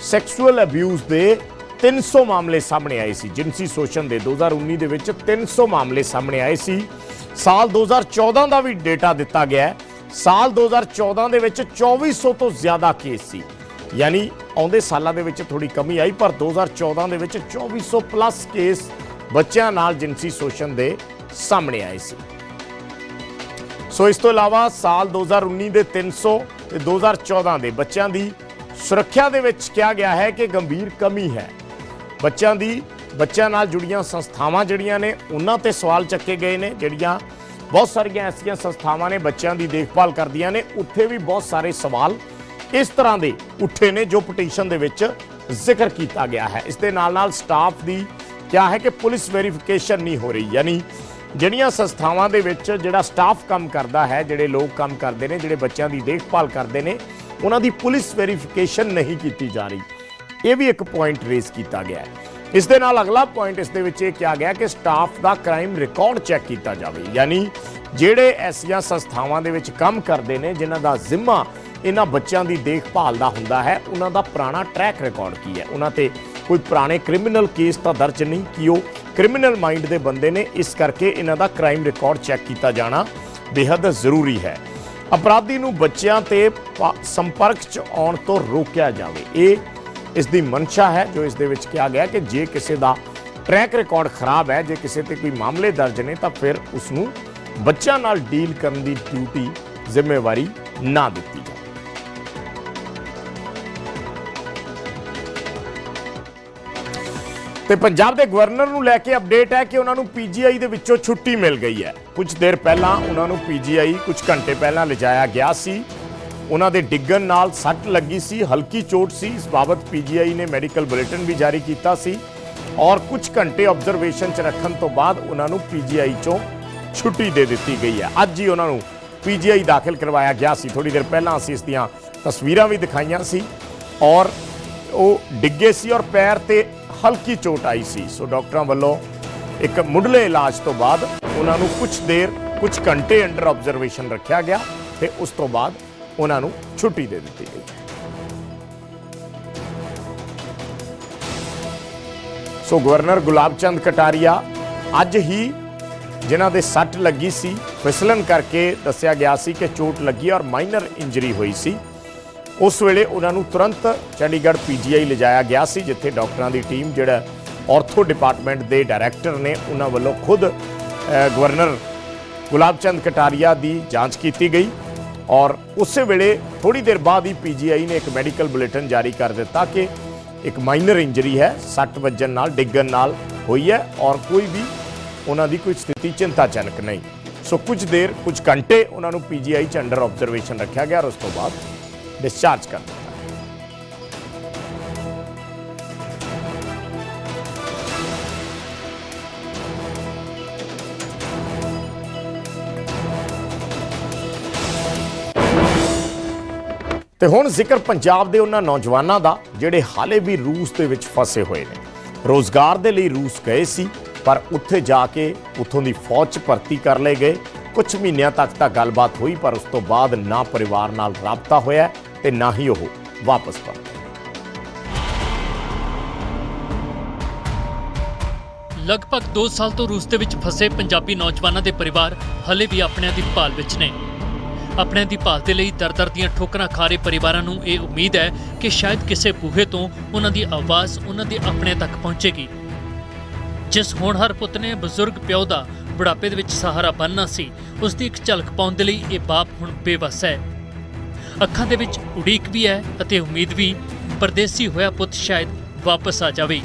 ਸੈਕਸੁਅਲ ਅਬਿਊਜ਼ ਦੇ 300 ਮਾਮਲੇ ਸਾਹਮਣੇ ਆਏ ਸੀ। ਜਿਨਸੀ ਸ਼ੋਸ਼ਣ ਦੇ 2019 ਦੇ ਵਿੱਚ 300 ਮਾਮਲੇ ਸਾਹਮਣੇ ਆਏ ਸੀ। ਸਾਲ 2014 ਦਾ ਵੀ ਡੇਟਾ ਦਿੱਤਾ ਗਿਆ ਹੈ। ਸਾਲ 2014 ਦੇ ਵਿੱਚ 2400 ਤੋਂ ਜ਼ਿਆਦਾ ਕੇਸ ਸੀ। ਯਾਨੀ ਆਉਂਦੇ ਸਾਲਾਂ ਦੇ ਵਿੱਚ ਥੋੜੀ ਕਮੀ ਆਈ, ਪਰ 2014 ਦੇ ਵਿੱਚ 2400 ਪਲੱਸ ਕੇਸ ਬੱਚਿਆਂ ਨਾਲ ਜਿਨਸੀ ਸ਼ੋਸ਼ਣ ਦੇ ਸਾਹਮਣੇ ਆਏ ਸੀ। ਸੋ ਇਸ ਤੋਂ ਇਲਾਵਾ ਸਾਲ 2019 ਦੇ 300 ਤੇ 2014 ਦੇ ਬੱਚਿਆਂ ਦੀ ਸੁਰੱਖਿਆ ਦੇ ਵਿੱਚ ਕਿਹਾ ਗਿਆ ਹੈ ਕਿ ਗੰਭੀਰ ਕਮੀ ਹੈ। ਬੱਚਿਆਂ ਦੀ, ਬੱਚਿਆਂ ਨਾਲ ਜੁੜੀਆਂ ਸੰਸਥਾਵਾਂ ਜਿਹੜੀਆਂ ਨੇ, ਉਹਨਾਂ ਤੇ ਸਵਾਲ ਚੱਕੇ ਗਏ ਨੇ, ਜਿਹੜੀਆਂ ਬਹੁਤ ਸਾਰੀਆਂ ਐਸੀਆਂ ਸੰਸਥਾਵਾਂ ਨੇ ਬੱਚਿਆਂ ਦੀ ਦੇਖਭਾਲ ਕਰਦੀਆਂ ਨੇ, ਉੱਥੇ ਵੀ ਬਹੁਤ ਸਾਰੇ ਸਵਾਲ ਇਸ ਤਰ੍ਹਾਂ ਦੇ ਉੱਠੇ ਨੇ ਜੋ ਪਟੀਸ਼ਨ ਦੇ ਵਿੱਚ ਜ਼ਿਕਰ ਕੀਤਾ ਗਿਆ ਹੈ। ਇਸ ਦੇ ਨਾਲ ਨਾਲ ਸਟਾਫ ਦੀ ਕਿਹਾ ਹੈ ਕਿ ਪੁਲਿਸ ਵੈਰੀਫਿਕੇਸ਼ਨ ਨਹੀਂ ਹੋ ਰਹੀ। ਯਾਨੀ ਜਿਹੜੀਆਂ ਸੰਸਥਾਵਾਂ ਦੇ ਵਿੱਚ ਜਿਹੜਾ ਸਟਾਫ ਕੰਮ ਕਰਦਾ ਹੈ, ਜਿਹੜੇ ਲੋਕ ਕੰਮ ਕਰਦੇ ਨੇ, ਜਿਹੜੇ ਬੱਚਿਆਂ ਦੀ ਦੇਖਭਾਲ ਕਰਦੇ ਨੇ, ਉਹਨਾਂ ਦੀ ਪੁਲਿਸ ਵੈਰੀਫਿਕੇਸ਼ਨ ਨਹੀਂ ਕੀਤੀ ਜਾ ਰਹੀ। ਇਹ ਵੀ ਇੱਕ ਪੁਆਇੰਟ ਰੇਜ਼ ਕੀਤਾ ਗਿਆ ਹੈ। ਇਸ ਦੇ ਨਾਲ ਅਗਲਾ ਪੁਆਇੰਟ ਇਸ ਦੇ ਵਿੱਚ ਇਹ ਕਿਹਾ ਗਿਆ ਕਿ ਸਟਾਫ ਦਾ ਕ੍ਰਾਈਮ ਰਿਕਾਰਡ ਚੈੱਕ ਕੀਤਾ ਜਾਵੇ। ਯਾਨੀ ਜਿਹੜੇ ਐਸੀਆਂ ਸੰਸਥਾਵਾਂ ਦੇ ਵਿੱਚ ਕੰਮ ਕਰਦੇ ਨੇ, ਜਿਨ੍ਹਾਂ ਦਾ ਜ਼ਿੰਮਾ ਇਹਨਾਂ ਬੱਚਿਆਂ ਦੀ ਦੇਖਭਾਲ ਦਾ ਹੁੰਦਾ ਹੈ, ਉਹਨਾਂ ਦਾ ਪੁਰਾਣਾ ਟਰੈਕ ਰਿਕਾਰਡ ਕੀ ਹੈ? ਉਹਨਾਂ ਤੇ ਕੋਈ ਪੁਰਾਣੇ ਕ੍ਰਿਮੀਨਲ ਕੇਸ ਤਾਂ ਦਰਜ ਨਹੀਂ, ਕਿ ਉਹ ਕ੍ਰਿਮੀਨਲ ਮਾਈਂਡ ਦੇ ਬੰਦੇ ਨੇ, ਇਸ ਕਰਕੇ ਇਹਨਾਂ ਦਾ ਕ੍ਰਾਈਮ ਰਿਕਾਰਡ ਚੈੱਕ ਕੀਤਾ ਜਾਣਾ ਬੇहद ਜ਼ਰੂਰੀ ਹੈ। ਅਪਰਾਧੀ ਨੂੰ ਬੱਚਿਆਂ ਤੇ ਪ- ਸੰਪਰਕ 'ਚ ਆਉਣ ਤੋਂ ਰੋਕਿਆ ਜਾਵੇ। ਇਹ ਇਸ ਦੀ ਮਨਸ਼ਾ ਹੈ, ਜੋ ਇਸ ਦੇ ਵਿੱਚ ਕਿਹਾ ਗਿਆ ਕਿ ਜੇ ਕਿਸੇ ਦਾ ਟਰੈਕ ਰਿਕਾਰਡ ਖਰਾਬ ਹੈ, ਜੇ ਕਿਸੇ ਤੇ ਕੋਈ ਮਾਮਲੇ ਦਰਜ ਨੇ, ਤਾਂ ਫਿਰ ਉਸ ਨੂੰ ਬੱਚਿਆਂ ਨਾਲ ਡੀਲ ਕਰਨ ਦੀ ਡਿਊਟੀ ਜ਼ਿੰਮੇਵਾਰੀ ਨਾ ਦਿੱਤੀ ਜਾਵੇ। ਤੇ ਪੰਜਾਬ ਦੇ ਗਵਰਨਰ ਨੂੰ ਲੈ ਕੇ ਅਪਡੇਟ ਹੈ ਕਿ ਉਹਨਾਂ ਨੂੰ ਪੀਜੀਆਈ ਦੇ ਵਿੱਚੋਂ ਛੁੱਟੀ ਮਿਲ ਗਈ ਹੈ। ਕੁਝ ਦੇਰ ਪਹਿਲਾਂ ਉਹਨਾਂ ਨੂੰ ਪੀਜੀਆਈ ਕੁਝ ਘੰਟੇ ਪਹਿਲਾਂ ਲਿਜਾਇਆ ਗਿਆ ਸੀ। ਉਹਨਾਂ ਦੇ ਡਿੱਗਣ ਨਾਲ ਸੱਟ ਲੱਗੀ ਸੀ, ਹਲਕੀ ਚੋਟ ਸੀ। ਇਸ ਬਾਬਤ ਪੀਜੀਆਈ ਨੇ ਮੈਡੀਕਲ ਬੁਲੇਟਿਨ ਵੀ ਜਾਰੀ ਕੀਤਾ ਸੀ ਔਰ ਕੁਝ ਘੰਟੇ ਆਬਜ਼ਰਵੇਸ਼ਨ 'ਚ ਰੱਖਣ ਤੋਂ ਬਾਅਦ ਉਹਨਾਂ ਨੂੰ ਪੀਜੀਆਈ 'ਚੋਂ ਛੁੱਟੀ ਦੇ ਦਿੱਤੀ ਗਈ ਹੈ। ਅੱਜ ਹੀ ਉਹਨਾਂ ਨੂੰ ਪੀਜੀਆਈ ਦਾਖਲ ਕਰਵਾਇਆ ਗਿਆ ਸੀ। ਥੋੜੀ ਦੇਰ ਪਹਿਲਾਂ ਅਸੀਂ ਇਸ ਦੀਆਂ ਤਸਵੀਰਾਂ ਵੀ ਦਿਖਾਈਆਂ ਸੀ ਔਰ ਉਹ ਡਿੱਗੇ ਸੀ ਔਰ ਪੈਰ ਤੇ ਹਲਕੀ ਚੋਟ ਆਈ ਸੀ। ਸੋ ਡਾਕਟਰਾਂ ਵੱਲੋਂ ਇੱਕ ਮੁੱਢਲੇ ਇਲਾਜ ਤੋਂ ਬਾਅਦ ਉਹਨਾਂ ਨੂੰ ਕੁਝ ਦੇਰ ਕੁਝ ਘੰਟੇ ਅੰਡਰ ਆਬਜ਼ਰਵੇਸ਼ਨ ਰੱਖਿਆ ਗਿਆ ਤੇ ਉਸ ਤੋਂ ਬਾਅਦ ਉਹਨਾਂ ਨੂੰ ਛੁੱਟੀ ਦੇ ਦਿੱਤੀ ਗਈ। ਸੋ ਗਵਰਨਰ ਗੁਲਾਬ ਚੰਦ ਕਟਾਰੀਆ ਅੱਜ ਹੀ ਜਿਨ੍ਹਾਂ ਦੇ ਸੱਟ ਲੱਗੀ ਸੀ, ਫਿਸਲਣ ਕਰਕੇ ਦੱਸਿਆ ਗਿਆ ਸੀ ਕਿ ਚੋਟ ਲੱਗੀ ਔਰ ਮਾਈਨਰ ਇੰਜਰੀ ਹੋਈ ਸੀ। ਉਸ ਵੇਲੇ ਉਹਨਾਂ ਨੂੰ ਤੁਰੰਤ ਚੰਡੀਗੜ੍ਹ ਪੀਜੀਆਈ ਲਿਜਾਇਆ ਗਿਆ ਸੀ, ਜਿੱਥੇ ਡਾਕਟਰਾਂ ਦੀ ਟੀਮ ਜਿਹੜਾ ਆਰਥੋ ਡਿਪਾਰਟਮੈਂਟ ਦੇ ਡਾਇਰੈਕਟਰ ਨੇ ਉਹਨਾਂ ਵੱਲੋਂ ਖੁਦ ਗਵਰਨਰ ਗੁਲਾਬ ਚੰਦ ਕਟਾਰੀਆ ਦੀ ਜਾਂਚ ਕੀਤੀ ਗਈ ਔਰ ਉਸੇ ਵੇਲੇ ਥੋੜੀ ਦੇਰ ਬਾਅਦ ਹੀ ਪੀਜੀਆਈ ਨੇ ਇੱਕ ਮੈਡੀਕਲ ਬੁਲੇਟਿਨ ਜਾਰੀ ਕਰ ਦਿੱਤਾ ਕਿ ਇੱਕ ਮਾਈਨਰ ਇੰਜਰੀ ਹੈ, ਸੱਟ ਵੱਜਣ ਨਾਲ, ਡਿੱਗਣ ਨਾਲ ਹੋਈ ਹੈ ਔਰ ਕੋਈ ਵੀ ਉਹਨਾਂ ਦੀ ਕੋਈ ਸਥਿਤੀ ਚਿੰਤਾਜਨਕ ਨਹੀਂ। ਸੋ ਕੁਝ ਦੇਰ, ਕੁਝ ਘੰਟੇ ਉਹਨਾਂ ਨੂੰ ਪੀਜੀਆਈ ਚ ਅੰਡਰ ਆਬਜ਼ਰਵੇਸ਼ਨ ਰੱਖਿਆ ਗਿਆ ਔਰ ਉਸ ਤੋਂ ਬਾਅਦ ਡਿਸਚਾਰਜ ਕਰ ਦਿੱਤਾ। ਤੇ ਹੁਣ ਜ਼ਿਕਰ ਪੰਜਾਬ ਦੇ ਉਹਨਾਂ ਨੌਜਵਾਨਾਂ ਦਾ, ਜਿਹੜੇ ਹਾਲੇ ਵੀ ਰੂਸ ਦੇ ਵਿੱਚ ਫਸੇ ਹੋਏ ਨੇ। ਰੋਜ਼ਗਾਰ ਦੇ ਲਈ ਰੂਸ ਗਏ ਸੀ, ਪਰ ਉੱਥੇ ਜਾ ਕੇ ਉੱਥੋਂ ਦੀ ਫੌਜ 'ਚ ਭਰਤੀ ਕਰ ਲਏ ਗਏ। ਕੁਝ ਮਹੀਨਿਆਂ ਤੱਕ ਤਾਂ ਗੱਲਬਾਤ ਹੋਈ, ਪਰ ਉਸ ਤੋਂ ਬਾਅਦ ਨਾ ਪਰਿਵਾਰ ਨਾਲ ਰਾਬਤਾ ਹੋਇਆ। ਤੇ ਨਾ ਹੀ ਉਹ ਵਾਪਸ ਪਰਤੇ ਲਗਭਗ 2 ਸਾਲ ਤੋਂ ਰੂਸ ਦੇ ਵਿੱਚ ਫਸੇ ਪੰਜਾਬੀ ਨੌਜਵਾਨਾਂ ਦੇ ਪਰਿਵਾਰ ਹਲੇ ਵੀ ਆਪਣਿਆਂ ਦੀ ਭਾਲ ਵਿੱਚ ਨੇ। ਆਪਣਿਆਂ ਦੀ ਭਾਲ ਦੇ ਲਈ ਦਰ-ਦਰ ਦੀਆਂ ਠੋਕਰਾਂ ਖਾ ਰਹੇ ਪਰਿਵਾਰਾਂ ਨੂੰ ਇਹ ਉਮੀਦ ਹੈ ਕਿ ਸ਼ਾਇਦ ਕਿਸੇ ਬੂਹੇ ਤੋਂ ਉਹਨਾਂ ਦੀ ਆਵਾਜ਼ ਉਹਨਾਂ ਦੇ ਆਪਣੇ ਤੱਕ ਪਹੁੰਚੇਗੀ। ਜਿਸ ਹੋਣਹਾਰ ਪੁੱਤ ਨੇ ਬਜ਼ੁਰਗ ਪਿਓ ਦਾ ਬੁਢਾਪੇ ਦੇ ਵਿੱਚ ਸਹਾਰਾ ਬਣਨਾ ਸੀ ਉਸ ਦੀ ਇੱਕ ਝਲਕ ਪਾਉਣ ਦੇ ਲਈ ਇਹ ਬਾਪ ਹੁਣ ਬੇਵਸ ਹੈ। ਅੱਖਾਂ ਦੇ ਵਿੱਚ ਉਡੀਕ ਵੀ ਹੈ ਅਤੇ ਉਮੀਦ ਵੀ ਪਰਦੇਸੀ ਹੋਇਆ ਪੁੱਤ ਸ਼ਾਇਦ ਵਾਪਸ ਆ ਜਾਵੇ।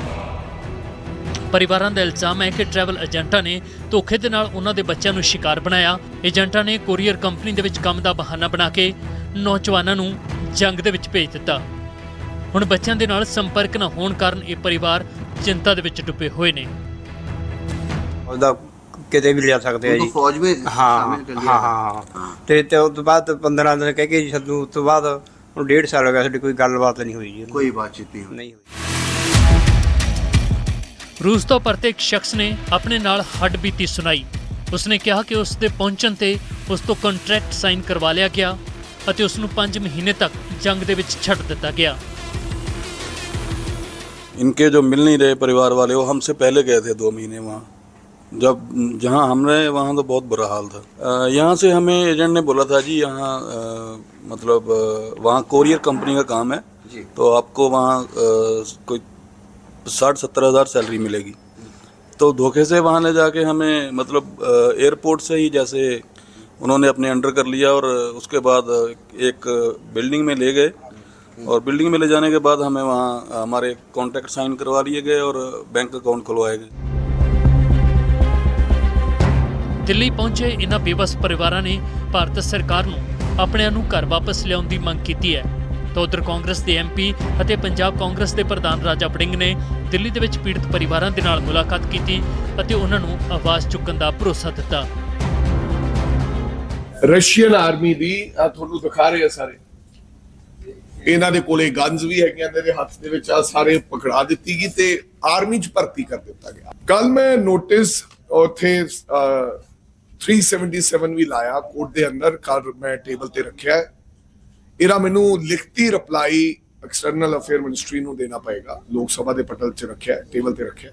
ਪਰਿਵਾਰਾਂ ਦਾ ਇਲਜ਼ਾਮ ਹੈ ਕਿ ਟਰੈਵਲ ਏਜੰਟਾਂ ਨੇ ਧੋਖੇ ਦੇ ਨਾਲ ਉਹਨਾਂ ਦੇ ਬੱਚਿਆਂ ਨੂੰ ਸ਼ਿਕਾਰ ਬਣਾਇਆ। ਏਜੰਟਾਂ ਨੇ ਕੋਰੀਅਰ ਕੰਪਨੀ ਦੇ ਵਿੱਚ ਕੰਮ ਦਾ ਬਹਾਨਾ ਬਣਾ ਕੇ ਨੌਜਵਾਨਾਂ ਨੂੰ ਜੰਗ ਦੇ ਵਿੱਚ ਭੇਜ ਦਿੱਤਾ। ਹੁਣ ਬੱਚਿਆਂ ਦੇ ਨਾਲ ਸੰਪਰਕ ਨਾ ਹੋਣ ਕਾਰਨ ਇਹ ਪਰਿਵਾਰ ਚਿੰਤਾ ਦੇ ਵਿੱਚ ਡੁੱਬੇ ਹੋਏ ਨੇ। ਉਹਦਾ ਕਿਤੇ ਵੀ ਲਿਆ ਸਕਦੇ ਆ ਜੀ ਫੌਜ ਵਿੱਚ ਹਾਂ ਸ਼ਾਮਿਲ ਕਰ ਲਿਆ। ਹਾਂ ਹਾਂ ਤੇ ਤੇ ਉਸ ਤੋਂ ਬਾਅਦ 15 ਦਿਨ ਕਹਿ ਕੇ ਜੀ ਸਾਨੂੰ ਉਸ ਤੋਂ ਬਾਅਦ ਹੁਣ ਡੇਢ ਸਾਲ ਹੋ ਗਿਆ ਸਾਡੀ ਕੋਈ ਗੱਲਬਾਤ ਨਹੀਂ ਹੋਈ ਜੀ ਕੋਈ ਬਾਤਚੀਤ ਨਹੀਂ ਹੋਈ ਨਹੀਂ ਹੋਈ ਰੂਸ ਤੋਂ ਪਰਤੇ ਇੱਕ ਸ਼ਖਸ ਨੇ ਆਪਣੇ ਨਾਲ ਹੱਡ ਬੀਤੀ ਸੁਣਾਈ ਉਸਨੇ ਕਿਹਾ ਕਿ ਉਸ ਦੇ ਪਹੁੰਚਣ ਤੇ ਉਸ ਤੋਂ ਕੰਟਰੈਕਟ ਸਾਈਨ ਕਰਵਾ ਲਿਆ ਗਿਆ ਅਤੇ ਉਸ ਨੂੰ 5 ਮਹੀਨੇ ਤੱਕ ਜੰਗ ਦੇ ਵਿੱਚ ਛੱਡ ਦਿੱਤਾ ਗਿਆ इनके जो मिल नहीं रहे परिवार वाले वो हमसे पहले गए थे दो महीने वहाँ जब जहाँ हम रहे वहाँ तो बहुत बुरा हाल था। यहाँ से हमें एजेंट ने बोला था जी यहाँ मतलब वहाँ कोरियर कंपनी का काम है। तो आपको वहाँ कोई साठ सत्तर हज़ार सैलरी मिलेगी। तो धोखे से वहाँ ले जाके हमें मतलब एयरपोर्ट से ही जैसे उन्होंने अपने अंडर कर लिया और उसके बाद एक बिल्डिंग में ले गए। और बिल्डिंग में ले जाने के बाद हमें वहाँ हमारे कॉन्ट्रैक्ट साइन करवा लिए गए और बैंक अकाउंट खुलवाए गए। ਦਿੱਲੀ ਪਹੁੰਚੇ ਇਹਨਾਂ ਬੇਬਸ ਪਰਿਵਾਰਾਂ ਨੇ ਭਾਰਤ ਸਰਕਾਰ ਨੂੰ ਆਪਣਿਆਂ ਨੂੰ ਘਰ ਵਾਪਸ ਲਿਆਉਣ ਦੀ ਮੰਗ ਕੀਤੀ ਹੈ। ਤਾਂ ਉਧਰ ਕਾਂਗਰਸ ਦੇ ਐਮਪੀ ਅਤੇ ਪੰਜਾਬ ਕਾਂਗਰਸ ਦੇ ਪ੍ਰਧਾਨ ਰਾਜਾ ਵੜਿੰਗ ਨੇ ਦਿੱਲੀ ਦੇ ਵਿੱਚ ਪੀੜਤ ਪਰਿਵਾਰਾਂ ਦੇ ਨਾਲ ਮੁਲਾਕਾਤ ਕੀਤੀ ਅਤੇ ਉਹਨਾਂ ਨੂੰ ਆਵਾਜ਼ ਚੁੱਕਣ ਦਾ ਭਰੋਸਾ ਦਿੱਤਾ। ਰਸ਼ੀਅਨ ਆਰਮੀ ਦੀ ਆ ਤੁਹਾਨੂੰ ਦਿਖਾ ਰਹੇ ਆ ਸਾਰੇ। ਇਹਨਾਂ ਦੇ ਕੋਲੇ ਗਨਸ ਵੀ ਹੈਗੀਆਂ ਇਹਨਾਂ ਦੇ ਹੱਥ ਦੇ ਵਿੱਚ ਆ ਸਾਰੇ ਪਕੜਾ ਦਿੱਤੀ ਗਈ ਤੇ ਆਰਮੀ ਚ ਭਰਤੀ ਕਰ ਦਿੱਤਾ ਗਿਆ। ਕੱਲ ਮੈਂ ਨੋਟਿਸ ਉੱਥੇ 377 ਵੀ ਲਾਇਆ ਕੋਰਟ ਦੇ ਅੰਦਰ ਕੱਲ ਮੈਂ ਟੇਬਲ ਤੇ ਰੱਖਿਆ ਇਹਦਾ ਮੈਨੂੰ ਲਿਖਤੀ ਰਿਪਲਾਈ ਐਕਸਟਰਨਲ ਅਫੇਅਰ ਮਿਨਿਸਟਰੀ ਨੂੰ ਦੇਣਾ ਪਏਗਾ। ਲੋਕ ਸਭਾ ਦੇ ਪਟਲ 'ਚ ਰੱਖਿਆ ਟੇਬਲ ਤੇ ਰੱਖਿਆ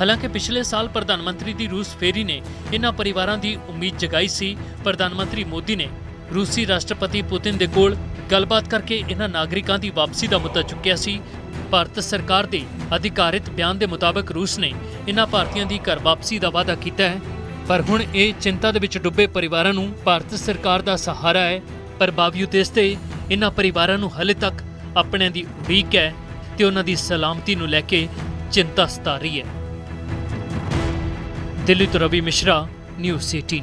ਹਾਲਾਂਕਿ ਪਿਛਲੇ ਸਾਲ ਪ੍ਰਧਾਨ ਮੰਤਰੀ ਦੀ ਰੂਸ ਫੇਰੀ ਨੇ ਇਨ੍ਹਾਂ ਪਰਿਵਾਰਾਂ ਦੀ ਉਮੀਦ ਜਗਾਈ ਸੀ। ਪ੍ਰਧਾਨ ਮੰਤਰੀ ਮੋਦੀ ਨੇ ਰੂਸੀ ਰਾਸ਼ਟਰਪਤੀ ਪੁਤਿਨ ਦੇ ਕੋਲ ਗੱਲਬਾਤ ਕਰਕੇ ਇਹਨਾਂ ਨਾਗਰਿਕਾਂ ਦੀ ਵਾਪਸੀ ਦਾ ਮੁੱਦਾ ਚੁੱਕਿਆ ਸੀ। ਭਾਰਤ ਸਰਕਾਰ ਦੇ ਅਧਿਕਾਰਿਤ ਬਿਆਨ ਦੇ ਮੁਤਾਬਕ ਰੂਸ ਨੇ ਇਹਨਾਂ ਭਾਰਤੀਆਂ ਦੀ ਘਰ ਵਾਪਸੀ ਦਾ ਵਾਅਦਾ ਕੀਤਾ ਹੈ। ਪਰ ਹੁਣ ਇਹ ਚਿੰਤਾ ਦੇ ਵਿੱਚ ਡੁੱਬੇ ਪਰਿਵਾਰਾਂ ਨੂੰ ਭਾਰਤ ਸਰਕਾਰ ਦਾ ਸਹਾਰਾ ਹੈ। ਪਰ ਬਾਵਜੂਦ ਇਸ 'ਤੇ ਇਹਨਾਂ ਪਰਿਵਾਰਾਂ ਨੂੰ ਹਲੇ ਤੱਕ ਆਪਣਿਆਂ ਦੀ ਉਡੀਕ ਹੈ ਤੇ ਉਹਨਾਂ ਦੀ ਸਲਾਮਤੀ ਨੂੰ ਲੈ ਕੇ ਚਿੰਤਾ ਸਤਾ ਰਹੀ ਹੈ। ਦਿੱਲੀ ਤੋਂ ਰਵੀ ਮਿਸ਼ਰਾ, ਨਿਊਜ਼ 18